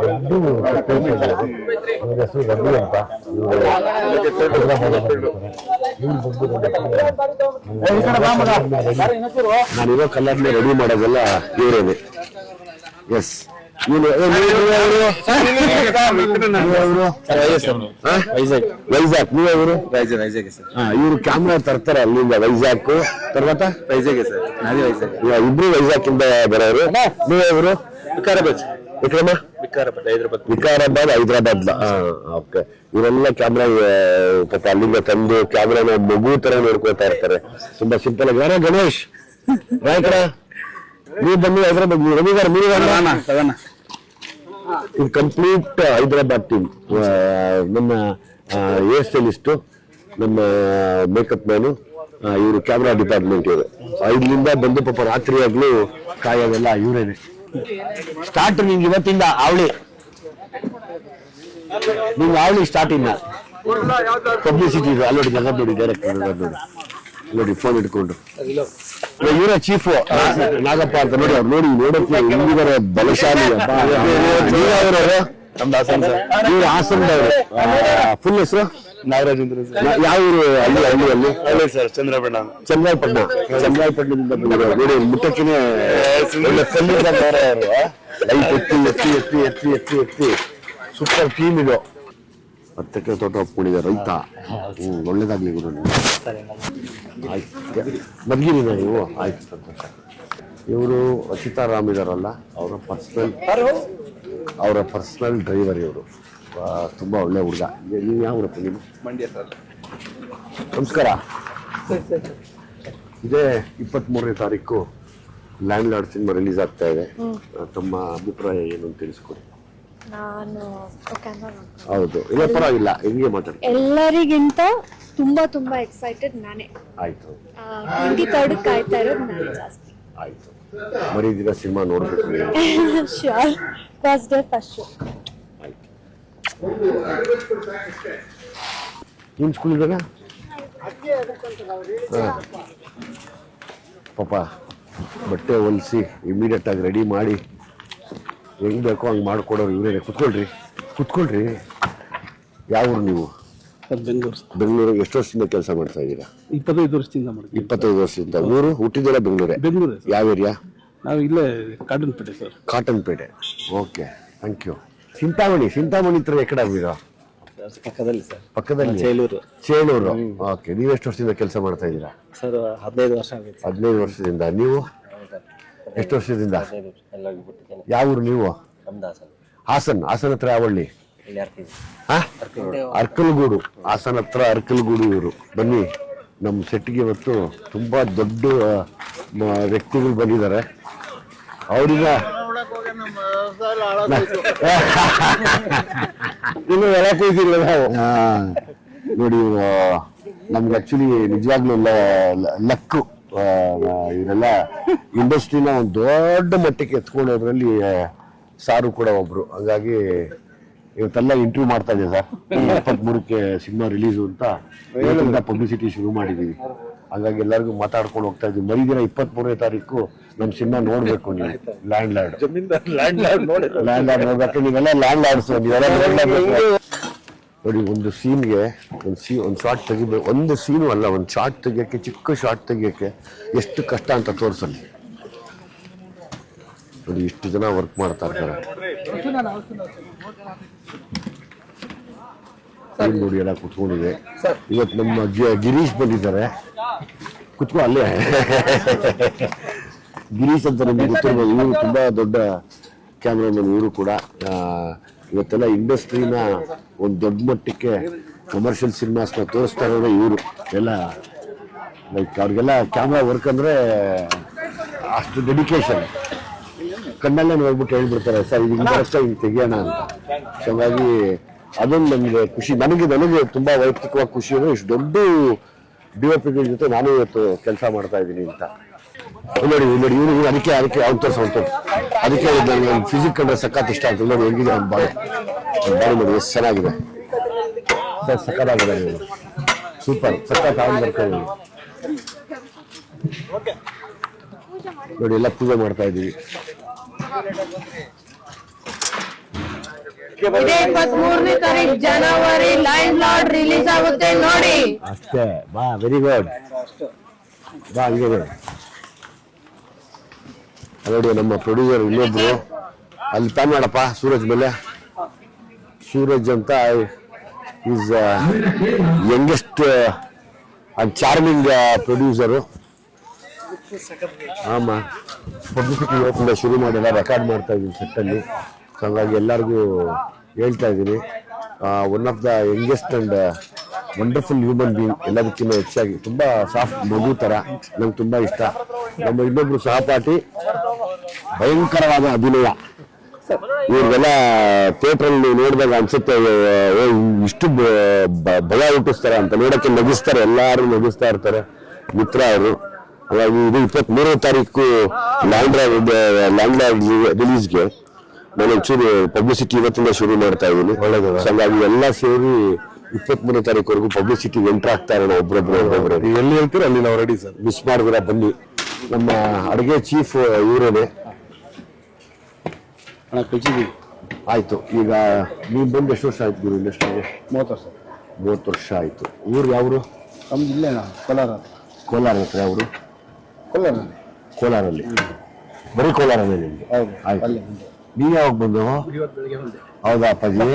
ದೊಡ್ಡ. ಇವ್ರ ಹೆಸರು ರವಿ ಅಂತ ನಾನಿರೋ ಕಲ್ಲರ್ನ ರೆಡಿ ಮಾಡೋದೆಲ್ಲ ಇವರೇನೆ ಎಸ್ ಇವನು ವೈಜಾಗ್ ವೈಜಾಗ್ ನೀವರು ವೈಜಾಗ್ ವೈಜಾಗ್ ಸರ್ ಹಾ ಇವರು ಕ್ಯಾಮ್ರಾ ತರ್ತಾರೆ ಅಲ್ಲಿಂದ ವೈಜಾಗ್ తర్వాత ವೈಜಾಗ್ ಸರ್ ನಾನೇ ವೈಜಾಗ್ ಇವಾಗ ಇಬ್ರು ವೈಜಾಗ್ ಇಂದ ಬರೋರು ನೀವರು ವಿಕಾರಾಬಾದ್ ವಿಕ್ರಮ ವಿಕಾರಾಬಾದ್ ಹೈದರಾಬಾದ್ ವಿಕಾರಾಬಾದ್ ಹೈದರಾಬಾದ್ ಓಕೆ ಇವರೆಲ್ಲ ಕ್ಯಾಮ್ರಾ ಪಾಪ ಅಲ್ಲಿಂದ ತಂದು ಕ್ಯಾಮ್ರಾನ ಮಗು ತರ ನೋಡ್ಕೊತಾ ಇರ್ತಾರೆ ತುಂಬಾ ಸಿಂಪಲ್ ಆಗಿ ಯಾರೋ ಗಣೇಶ್ ರಾಯಕರ ನೀವು ಬನ್ನಿ ಹೈದರಾಬಾದ್ ರವಿವಾರ ನೀವು ಸದನ ಇದು ಕಂಪ್ಲೀಟ್ ಹೈದರಾಬಾದ್ ಟೀಮ್ ನಮ್ಮ ಹೇರ್ ಸ್ಟೈಲಿಸ್ಟು ನಮ್ಮ ಮೇಕಪ್ ಮ್ಯಾನು ಇವರು ಕ್ಯಾಮ್ರಾ ಡಿಪಾರ್ಟ್ಮೆಂಟ್ ಇವರು. ಇಲ್ಲಿಂದ ಬಂದು ಪಾಪ ರಾತ್ರಿ ಆಗ್ಲೂ ಕಾಯೋದೆಲ್ಲ ಇವರೇನೆ. ಸ್ಟಾರ್ಟ್ ನಿಂಗೆ ಇವತ್ತಿಂದ ಅವಳಿ ನಿಂಗೆ ಅವಳಿ ಸ್ಟಾರ್ಟ್ ಇನ್ನ ಪಬ್ಲಿಸಿಟಿ ಅಲ್ಲೋಡಿ ನೋಡಿ ಡೈರೆಕ್ಟ್ ನೋಡಿ. ನೋಡಿ ಫೋನ್ ಇಟ್ಕೊಂಡು. ಇವರೇ ಚೀಫ್ ನಾಗಪ್ಪ ಅಂತ ನೋಡಿ ಅವ್ರು ನೋಡಿ ನೋಡಕ್ಕೆ ಹೆಂಗಿದಾರೆ ಬಲಶಾಲಿ ಇವ್ರ ಹಾಸನದವರು. ಫುಲ್ ಹೆಸರು? ನಾಗರಾಜೇಂದ್ರ ನಾ- ಯಾವ ಊರು ಹಳ್ಳಿ ಅಲ್ಲಿ ಹಳ್ಳಿ ಸರ್ ಚಂದ್ರಬಣ್ಣ ಚಂದ್ರಾಯಪಟ್ಟಣ ಚಂದ್ರಾಯಪಟ್ಟಣದಿಂದ ಬಂದಿದ್ದಾರೆ. ನೋಡಿ ಮುಟ್ಟಕ್ಕಿನೇ ಒಳ್ಳೆ ಕಲ್ಲಿದ್ದಾರೆ ಅವರು ಲೈಟ್ ಎತ್ತಿ ಎತ್ತಿ ಎತ್ತಿ ಎತ್ತಿ ಎತ್ತಿ ಎತ್ತಿ. ಸೂಪರ್ ಟೀಮ್ ಇದು. ಹತ್ತಕ್ಕೆ ತೋಟ ಒಪ್ಕೊಂಡಿದೆ ರೈತ. ಹ್ಞೂ ಒಳ್ಳೇದಾಗ್ಲಿ ಗುರು ನಿಮ್ಗೆ. ಆಯ್ತು. ನೀವು. ಆಯ್ತು ಸಂತೋಷ. ಇವರು ಸೀತಾರಾಮ್ ಇದಾರಲ್ಲ ಅವರ ಪರ್ಸನಲ್ ಅವರ ಪರ್ಸನಲ್ ಡ್ರೈವರ್ ಇವರು. ತುಂಬಾ ಒಳ್ಳೆ ಹುಡುಗ. ನೀವು ಯಾವ ಹುಡುಗ ನೀವು? ಮಂಡ್ಯ ಸರ್. ನಮಸ್ಕಾರ. ಇದೇ ಇಪ್ಪತ್ಮೂರನೇ ತಾರೀಕು ಲ್ಯಾಂಡ್ ಲಾರ್ಡ್ ಸಿನಿಮಾ ರಿಲೀಸ್ ಆಗ್ತಾ ಇದೆ. ತಮ್ಮ ಅಭಿಪ್ರಾಯ ಏನು ಅಂತ ತಿಳಿಸ್ಕೊಡಿ. ನಾನು ಹೌದು. ಇಲ್ಲ ಪರವಾಗಿಲ್ಲ. ಹೆಂಗೆ ಮಾತಾಡಿ. ಎಲ್ಲರಿಗಿಂತ ತುಂಬಾ ತುಂಬಾ ಎಕ್ಸೈಟೆಡ್ ನಾನೇ. ಆಯ್ತು. ಟ್ವೆಂಟಿ ತರ್ಡ್ ಕಾಯ್ತಾ ಇರೋದು ನಾನೇ ಜಾಸ್ತಿ. ಆಯ್ತು. ಮರೀದಿನ ಸಿನಿಮಾ ನೋಡ್ಬೇಕು ನೀವು. Sure first day first show ಆಯ್ತು. ನಿಮ್ಮ ಸ್ಕೂಲ್ ಇದಾಗ ಪಾಪ ಬಟ್ಟೆ ಹೊಲಿಸಿ ಇಮಿಡಿಯೇಟ್ ಆಗಿ ರೆಡಿ ಮಾಡಿ ಹೆಂಗ್ ಬೇಕೋ ಹಂಗೆ ಮಾಡ್ಕೊಡೋರು ಇವರೇ ಕುತ್ಕೊಳ್ರಿ ಕುತ್ಕೊಳ್ರಿ. ಯಾವ ಊರು ನೀವು? ಬೆಂಗಳೂರು ಬೆಂಗಳೂರಿಗೆ ಎಷ್ಟು ವರ್ಷದಿಂದ ಕೆಲಸ ಮಾಡ್ತಾ ಇದ್ದೀರಾ? ಇಪ್ಪತ್ತೈದು ವರ್ಷದಿಂದ ಮಾಡ್ತೀವಿ. ಇಪ್ಪತ್ತೈದು ವರ್ಷದಿಂದ. ಊರು ಹುಟ್ಟಿದ್ದೀರ ಬೆಂಗಳೂರೇ? ಬೆಂಗಳೂರೇ ಸರ್. ಯಾವ ಏರಿಯಾ? ನಾವು ಇಲ್ಲೇ Cottonpete sir. Cottonpete okay thank you. Chintamani Chintamani ಹತ್ರ ಎಕಡೆ ಆಗ್ತೀರಾ ಪಕ್ಕದಲ್ಲಿ ಸರ್. ಪಕ್ಕದಲ್ಲಿ? ಚೇಲೂರು ಚೇಳೂರು. ಓಕೆ ನೀವು ಎಷ್ಟು ವರ್ಷದಿಂದ ಕೆಲಸ ಮಾಡ್ತಾ ಇದ್ದೀರಾ? ಸರ್ ಹದಿನೈದು ವರ್ಷ ಆಗೈತೆ ಹದಿನೈದು ವರ್ಷದಿಂದ. ನೀವು? ಎಷ್ಟು ವರ್ಷದಿಂದ? ಯಾವ ಊರು ನೀವು? ಹಾಸನ್ ಹಾಸನ್ ಹತ್ರ ಯಾವ ಹಳ್ಳಿ? ಹಾ? ಅರ್ಕಲ್ಗೂಡು. ಹಾಸನ ಹತ್ರ ಅರ್ಕಲ್ಗೂಡು ಇವರು ಬನ್ನಿ, ನಮ್ಮ ಸೆಟ್ಗೆ ಇವತ್ತು ತುಂಬಾ ದೊಡ್ಡ ವ್ಯಕ್ತಿಗಳು ಬಂದಿದ್ದಾರೆ. ಅವ್ರೀಗ ಇನ್ನು ಹೇಳಕ್ ಹೋಯ್ತಿಲ್ಲ ನಾವು? ನೋಡಿ ನಮ್ಗೆ ಆಕ್ಚುಲಿ ನಿಜವಾಗ್ಲೂ ಲಕ್ಕು. ಇವರೆಲ್ಲ ಇಂಡಸ್ಟ್ರಿನ ಒಂದು ದೊಡ್ಡ ಮಟ್ಟಕ್ಕೆ ಎತ್ಕೊಂಡೋದ್ರಲ್ಲಿ ಸಾರು ಕೂಡ ಒಬ್ರು. ಹಾಗಾಗಿ ಇವತ್ತೆಲ್ಲ ಇಂಟರ್ವ್ಯೂ ಮಾಡ್ತಾ ಇದೆ ಸರ್. ಇಪ್ಪತ್ಮೂರಕ್ಕೆ ಸಿನಿಮಾ ರಿಲೀಸು ಅಂತ. ಇವತ್ತಿಂದ ಪಬ್ಲಿಸಿಟಿ ಶುರು ಮಾಡಿದ್ದೀವಿ ಹಾಗಾಗಿ ಎಲ್ಲರಿಗೂ ಮಾತಾಡ್ಕೊಂಡು ಹೋಗ್ತಾ ಇದ್ವಿ. ಮರಿದಿನ ಇಪ್ಪತ್ಮೂರನೇ ತಾರೀಕು ನಮ್ಮ ಸಿನಿಮಾ ನೋಡ್ಬೇಕು ನೀವು. ಲ್ಯಾಂಡ್ ಲ್ಯಾಂಡ್ ಲ್ಯಾಂಡ್ ಲ್ಯಾಂಡ್ ನೋಡ್ಬೇಕು. ನೀವೆಲ್ಲ ಲ್ಯಾಂಡ್ ಲ್ಯಾಂಡ್ಸ್ ನೀವೆಲ್ಲ ನೋಡಿ ಒಂದು ಸೀನ್ಗೆ ಒಂದು ಸೀ ಒಂದು ಶಾರ್ಟ್ ತೆಗಿಬೇಕು. ಒಂದು ಸೀನು ಅಲ್ಲ ಒಂದು ಶಾರ್ಟ್ ತೆಗಿಯೋಕ್ಕೆ ಚಿಕ್ಕ ಶಾರ್ಟ್ ತೆಗಿಯೋಕ್ಕೆ ಎಷ್ಟು ಕಷ್ಟ ಅಂತ ತೋರಿಸಲಿ. ನೋಡಿ ಇಷ್ಟು ಜನ ವರ್ಕ್ ಮಾಡ್ತಾ ಇರ್ತಾರೆ ನೋಡಿ ಎಲ್ಲ ಕುತ್ಕೊಂಡಿದೆ. ಇವತ್ತು ನಮ್ಮ ಗಿರೀಶ್ ಬಂದಿದ್ದಾರೆ. ಕುತ್ಕೊ ಅಲ್ಲೇ. ಗಿರೀಶ್ ಅಂತ ನಮಗೆ ಗೊತ್ತಿರ್ಬೋದು. ಇವರು ತುಂಬ ದೊಡ್ಡ ಕ್ಯಾಮ್ರಾಮನ್ ಇವರು ಕೂಡ. ಇವತ್ತೆಲ್ಲ ಇಂಡಸ್ಟ್ರಿನ ಒಂದು ದೊಡ್ಡ ಮಟ್ಟಕ್ಕೆ ಕಮರ್ಷಿಯಲ್ ಸಿನಿಮಾಸ್ನ ತೋರಿಸ್ತಾ ಇರೋದು ಇವರು. ಎಲ್ಲ ಲೈಕ್ ಅವ್ರಿಗೆಲ್ಲ ಕ್ಯಾಮ್ರಾ ವರ್ಕ್ ಅಂದರೆ ಅಷ್ಟು ಡೆಡಿಕೇಶನ್ ಕಣ್ಣಲ್ಲೇ ನೋಡ್ಬಿಟ್ಟು ಹೇಳ್ಬಿಡ್ತಾರೆ, ಸರ್, ಇದು ಹಿಂಗೆ ಹಿಂಗೆ ತೆಗಿಯೋಣ ಅಂತ. ಸೊ ಹಾಗಾಗಿ ಅದೊಂದು ನನಗೆ ಖುಷಿ. ನನಗೆ ನನಗೆ ತುಂಬ ವೈಯಕ್ತಿಕವಾಗಿ ಖುಷಿ ಅಂದರೆ ಇಷ್ಟು ದೊಡ್ಡ ಡಿ ಒ ಪಿಗಳ ಜೊತೆ ನಾನು ಇವತ್ತು ಕೆಲಸ ಮಾಡ್ತಾ ಇದ್ದೀನಿ ಅಂತ. ಇಲ್ಲಿ ನೋಡಿ ಇವ್ರು ನೋಡಿ ಇವನು ಅದಕ್ಕೆ ಅದಕ್ಕೆ ಅವ್ನು ತೋರಿಸ ಅವ್ನು ತೋರಿಸ. ಅದಕ್ಕೆ ನನಗೆ ಫಿಸಿಕ್ ಕಂಡ್ರೆ ಸಖತ್ ಇಷ್ಟ ಆಯ್ತು ನೋಡಿ ಹೆಂಗಿದೆ ಅವ್ನು ಬಾಡಿ ಅವ್ನ ಬಾಡಿ ನೋಡಿ ಎಷ್ಟು ಚೆನ್ನಾಗಿದೆ. ಸರ್ ಸಖತ್ತಾಗಿದೆ ಸೂಪರ್. ಸಖತ್ ಅವ್ನು ಬರ್ತಾ ನೋಡಿ ಎಲ್ಲ ಪೂಜೆ ಮಾಡ್ತಾ ಇದ್ದೀವಿ ಇದೇ ಇಪ್ಪತ್ಮೂರನೇ ತಾರೀಕು ಜನವರಿ ಲೈನ್ ಲಾರ್ಡ್ ರಿಲೀಸ್ ಆಗುತ್ತೆ. ನೋಡಿ. ಅಷ್ಟೇ. ಬಾ ವೆರಿ ಗುಡ್ ಬಾ. ಅಲ್ಲಿ ನೋಡಿ, ನಮ್ಮ ಪ್ರೊಡ್ಯೂಸರ್ ಇನ್ನೊಬ್ರು. ಅಲ್ಲಿ ಪ್ಯಾನ್ ಮಾಡಪ್ಪ, ಸೂರಜ್ ಮೇಲೆ. ಸೂರಜ್ ಅಂತ is youngest and charming producer Aam. Publicity ಇವತ್ತಿಂದ ಶುರು ಮಾಡಿಲ್ಲ ರೆಕಾರ್ಡ್ ಮಾಡ್ತಾ ಇದ್ದೀನಿ ಸೆಟ್ಟಲ್ಲಿ ಹಂಗಾಗಿ ಎಲ್ಲರಿಗೂ ಹೇಳ್ತಾ ಇದ್ದೀನಿ. One of the youngest and wonderful human being ಎಲ್ಲದಕ್ಕಿಂತ ಹೆಚ್ಚಾಗಿ ತುಂಬಾ ಸಾಫ್ಟ್ ಮಗು ತರ. ನಂಗೆ ತುಂಬಾ ಇಷ್ಟ. ನಮ್ಮ ಇನ್ನೊಬ್ರು ಸಹಪಾಠಿ ಭಯಂಕರವಾದ ಅಭಿನಯ. ಇವ್ರಿಗೆಲ್ಲ ಥಿಯೇಟರ್ ಅಲ್ಲಿ ನೋಡಿದಾಗ ಅನ್ಸುತ್ತೆ ಓ, ಇಷ್ಟು ಭಯ ಹುಟ್ಟಿಸ್ತಾರೆ ಅಂತ. ನೋಡಕ್ಕೆ ನಗಿಸ್ತಾರೆ ಎಲ್ಲರೂ ನಗಿಸ್ತಾ ಇರ್ತಾರೆ. ಮಿತ್ರ ಅವರು. ಹಾಗಾಗಿ ಇದು ಇಪ್ಪತ್ತ್ ಮೂರನೇ ತಾರೀಕು ಲ್ಯಾಂಡ್ ಲ್ಯಾಂಡ್ ರಿಲೀಸ್ಗೆ ನಾನು ಒಂಚೂರು ಪಬ್ಲಿಸಿಟಿ ಇವತ್ತಿಂದ ಶುರು ಮಾಡ್ತಾ ಇದ್ದೀನಿ. ಹಾಗಾಗಿ ಎಲ್ಲ ಸೇರಿ ಇಪ್ಪತ್ತ್ ಮೂರನೇ ತಾರೀಕುವರೆಗೂ ಪಬ್ಲಿಸಿಟಿ ಎಂಟರ್ ಆಗ್ತಾ ಇರೋಣ ಒಬ್ರೊಬ್ರು ಒಬ್ಬೊಬ್ರು ಎಲ್ಲಿ ಹೇಳ್ತೀರ? ಅಲ್ಲಿ ನಾವು ರೆಡಿ ಸರ್ ಮಿಸ್ ಮಾಡಿದ್ರೆ ಬನ್ನಿ. ನಮ್ಮ ಅಡುಗೆ ಚೀಫ್ ಇವರೇನೆ. ಆಯ್ತು. ಈಗ ನೀವು ಬಂದು ಎಷ್ಟು ವರ್ಷ ಆಯ್ತು ಗುರು ಇಂಡಸ್ಟ್ರಿಗೆ ಮೂವತ್ತು ವರ್ಷ. ಮೂವತ್ತು ವರ್ಷ ಆಯ್ತು. ಊರು ಯಾವರು? ನಮ್ದು ಇಲ್ಲೇ ಕೋಲಾರ ಕೋಲಾರ ಹತ್ರ ಅವರು ಕೋಲಾರ ಕೋಲಾರಲ್ಲಿ. ಬರೀ ಕೋಲಾರನೇ ನಿಮ್ಗೆ ಹೌದು ಆಯ್ತು. ನೀವು ನೀವ್ ಯಾವಾಗ ಬಂದೆ. ಹೌದಾ ಅಪ್ಪಾಜಿ?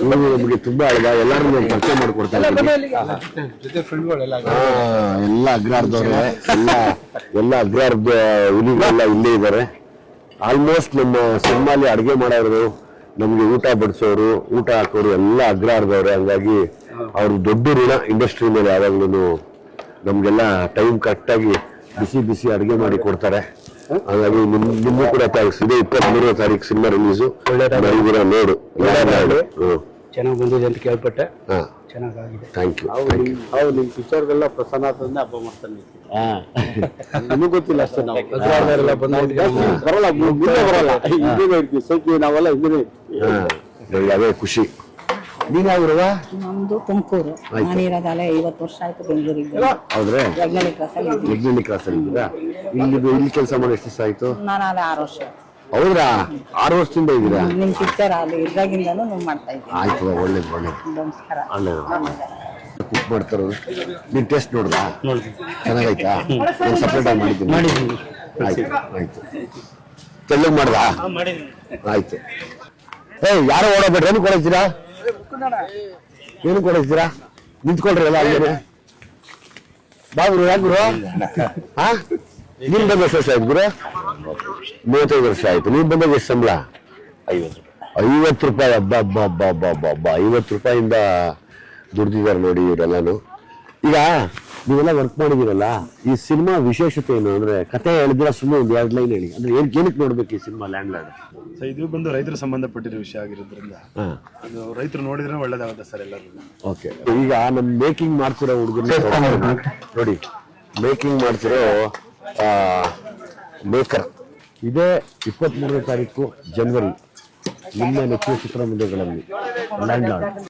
ಇವ್ರು ನಮಗೆ ತುಂಬಾ ಅಲ್ವಾ ಎಲ್ಲಾರು ನಾನು ಪರಿಚಯ ಮಾಡ್ಕೊಡ್ತಾರೆ ಎಲ್ಲ ಅಗ್ರಾರ್ದವ್ರೆ ಎಲ್ಲ ಎಲ್ಲ ಅಗ್ರಾರ್ದ ಹುಲಿಗಳೆಲ್ಲ ಇಲ್ಲೇ ಇದ್ದಾರೆ ಆಲ್ಮೋಸ್ಟ್ ನಮ್ಮ ಸಿನಿಮಾಲಿ ಅಡುಗೆ ಮಾಡೋರು ನಮಗೆ ಊಟ ಬಡಿಸೋರು ಊಟ ಹಾಕೋರು ಎಲ್ಲ ಅಗ್ರಾರ್ದವ್ರೆ. ಹಂಗಾಗಿ ಅವ್ರ ದೊಡ್ಡ ಋಣ ಇಂಡಸ್ಟ್ರಿ ಮೇಲೆ ಯಾವಾಗ್ಲೂ ನಮಗೆಲ್ಲ ಟೈಮ್ ಕರೆಕ್ಟಾಗಿ ಬಿಸಿ ಬಿಸಿ ಅಡುಗೆ ಮಾಡಿ ಕೊಡ್ತಾರೆ. ಹಾಗಾಗಿ ನಿಮ್ ನಿಮಗೂ ಕೂಡ ಥ್ಯಾಂಕ್ಸ್ ಇದೆ ಇಪ್ಪತ್ಮೂರನೇ ತಾರೀಕು ಸಿನಿಮಾ ರಿಲೀಸು ಇದರ ನೋಡು. ಹ್ಮ್. ಚೆನ್ನಾಗಿ ಬಂದಿದೆ ಅಂತ ಕೇಳ್ಪಟ್ಟೆ. ಹಾ. ಚೆನ್ನಾಗಾಗಿದೆ. ಥ್ಯಾಂಕ್ ಯು ನಾವು ನಿಮ್ ನಾವು ನಿಮ್ಮ ಪಿಕ್ಚರ್ಗೆಲ್ಲ ಪ್ರಸನ್ನಾತಂದ ಹಬ್ಬ ಮಾಡ್ತಾನೆ ನಿಮಗೆ ಗೊತ್ತಿಲ್ಲ ಅಷ್ಟೇ ನಾವು. ಎಲ್ಲ ಬಂದು ಬರಲ್ಲ ಮುಂದೆ ಬರಲ್ಲ. ಹಿಂದೆ ಇರ್ತೀವಿ. ಸೋಕಿ ನಾವೆಲ್ಲ ಹಿಂದೆ ಹಾ. ನನಗೆ ಅದೇ ಖುಷಿ. ನೀನ್ ನಮ್ದು ತುಮಕೂರು. ನಾನಿರೋದಲ್ಲ ಐವತ್ತು ವರ್ಷ ಆಯ್ತು ಬೆಂಗಳೂರಿಗೆ. ಹೌದ್ರೆ? ಯಜ್ಞಳಿ ಕ್ಲಾಸಲ್ಲಿ ಇದ್ದೀನಿ. ಯಜ್ಞಳ್ಳಿ ಕ್ಲಾಸ್ ಅಲ್ಲಿ ಇದ್ದೀರಾ? ಇಲ್ಲಿ ಇಲ್ಲಿ ಕೆಲಸ ಮಾಡಿ ಎಷ್ಟು ದಿವಸ ಆಯ್ತು? ನಾನು ಅಲ್ಲಿ ಆರು ವರ್ಷ. ಹೌದ್ರಾ? ಆರು ವರ್ಷದಿಂದ ಇದ್ದೀರಾ? ನಿಮ್ ಪಿಕ್ಚರ್ ಅಲ್ಲಿ ಇದ್ದಾಗಿಂದನೂ ನೀವು ಮಾಡ್ತಾ ಇದ್ದೀನಿ ಆಯ್ತು ಒಳ್ಳೇದು ಒಳ್ಳೇದು. ನಮಸ್ಕಾರ. ಒಳ್ಳೇದು. ಕುಕ್ ಮಾಡ್ತಾರೋದು ನೀನ್ ಟೇಸ್ಟ್ ನೋಡ್ದಾ? ಚೆನ್ನಾಗೈತಾ ನಾನು ಸಪ್ರೇಟ್ ಆಗಿ ಮಾಡಿದ್ದೀನಿ. ಆಯ್ತು ಆಯ್ತು. ಮಾಡ್ದಾ? ಆಯ್ತು. ಏ ಯಾರು ಓಡೋಬೇಡ್ರಿ ಏನು ಏನು ಕೊಡಿಸ್ತೀರಾ? ನಿಂತ್ಕೊಳ್ರಿ ಎಲ್ಲ ಅಲ್ಲಿ ಬಾ ಗುರು, ಯಾಕೆ ಗುರು? ಹಾ? ನಿಮ್ ಬಂದ ವರ್ಷ ಆಯ್ತು ಗುರು? ಮೂವತ್ತೈದು ವರ್ಷ ಆಯ್ತು. ನೀವ್ ಬಂದಾಗ ಎಷ್ಟು ಸಂಬಳ? ಐವತ್ತು ರೂಪಾಯಿ. ಹಬ್ಬ ಹಬ್ಬ ಹಬ್ಬ ಹಬ್ಬ ಹಬ್ಬ ಹಬ್ಬ ಐವತ್ತು ರೂಪಾಯಿಂದ ದುಡ್ದಿದ್ದಾರೆ ನೋಡಿ ಇವರೆಲ್ಲಾನು. ಈಗ ನೀವೆಲ್ಲ ವರ್ಕ್ ಮಾಡಿದಿರಲ್ಲ ಈ ಸಿನಿಮಾ ವಿಶೇಷತೆ ಏನು ಅಂದ್ರೆ ಕತೆ ಹೇಳಿದ್ರೆ ಸುಮ್ಮನೆ ಒಂದು ಎರಡು ಲೈನ್ ಹೇಳಿ. ಅಂದ್ರೆ ಏನ್ ಏನಕ್ಕೆ ನೋಡ್ಬೇಕು ಈ ಸಿನಿಮಾ ಲ್ಯಾಂಡ್ ಲಾರ್ಡ್ ಸೊ ಇದು ಬಂದು ರೈತರ ಸಂಬಂಧಪಟ್ಟಿರೋ ವಿಷಯ ಆಗಿರೋದ್ರಿಂದ ಅದು ರೈತರು ನೋಡಿದ್ರೆ ಒಳ್ಳೇದಾಗುತ್ತೆ ಸರ್ ಎಲ್ಲರಿಗೂ ಓಕೆ ಈಗ ನಮ್ಮ ಮೇಕಿಂಗ್ ಮಾಡ್ತಿರೋ ಹುಡುಗರು ನೋಡಿ ಮೇಕಿಂಗ್ ಮಾಡ್ತಿರೋ ಮೇಕರ್ ಇದೇ ಇಪ್ಪತ್ಮೂರನೇ ತಾರೀಕು ಜನವರಿ ನಿಮ್ಮ ನೆಚ್ಚಿನ ಚಿತ್ರಮಂದಿರಗಳಲ್ಲಿ ಲ್ಯಾಂಡ್ ಲಾರ್ಡ್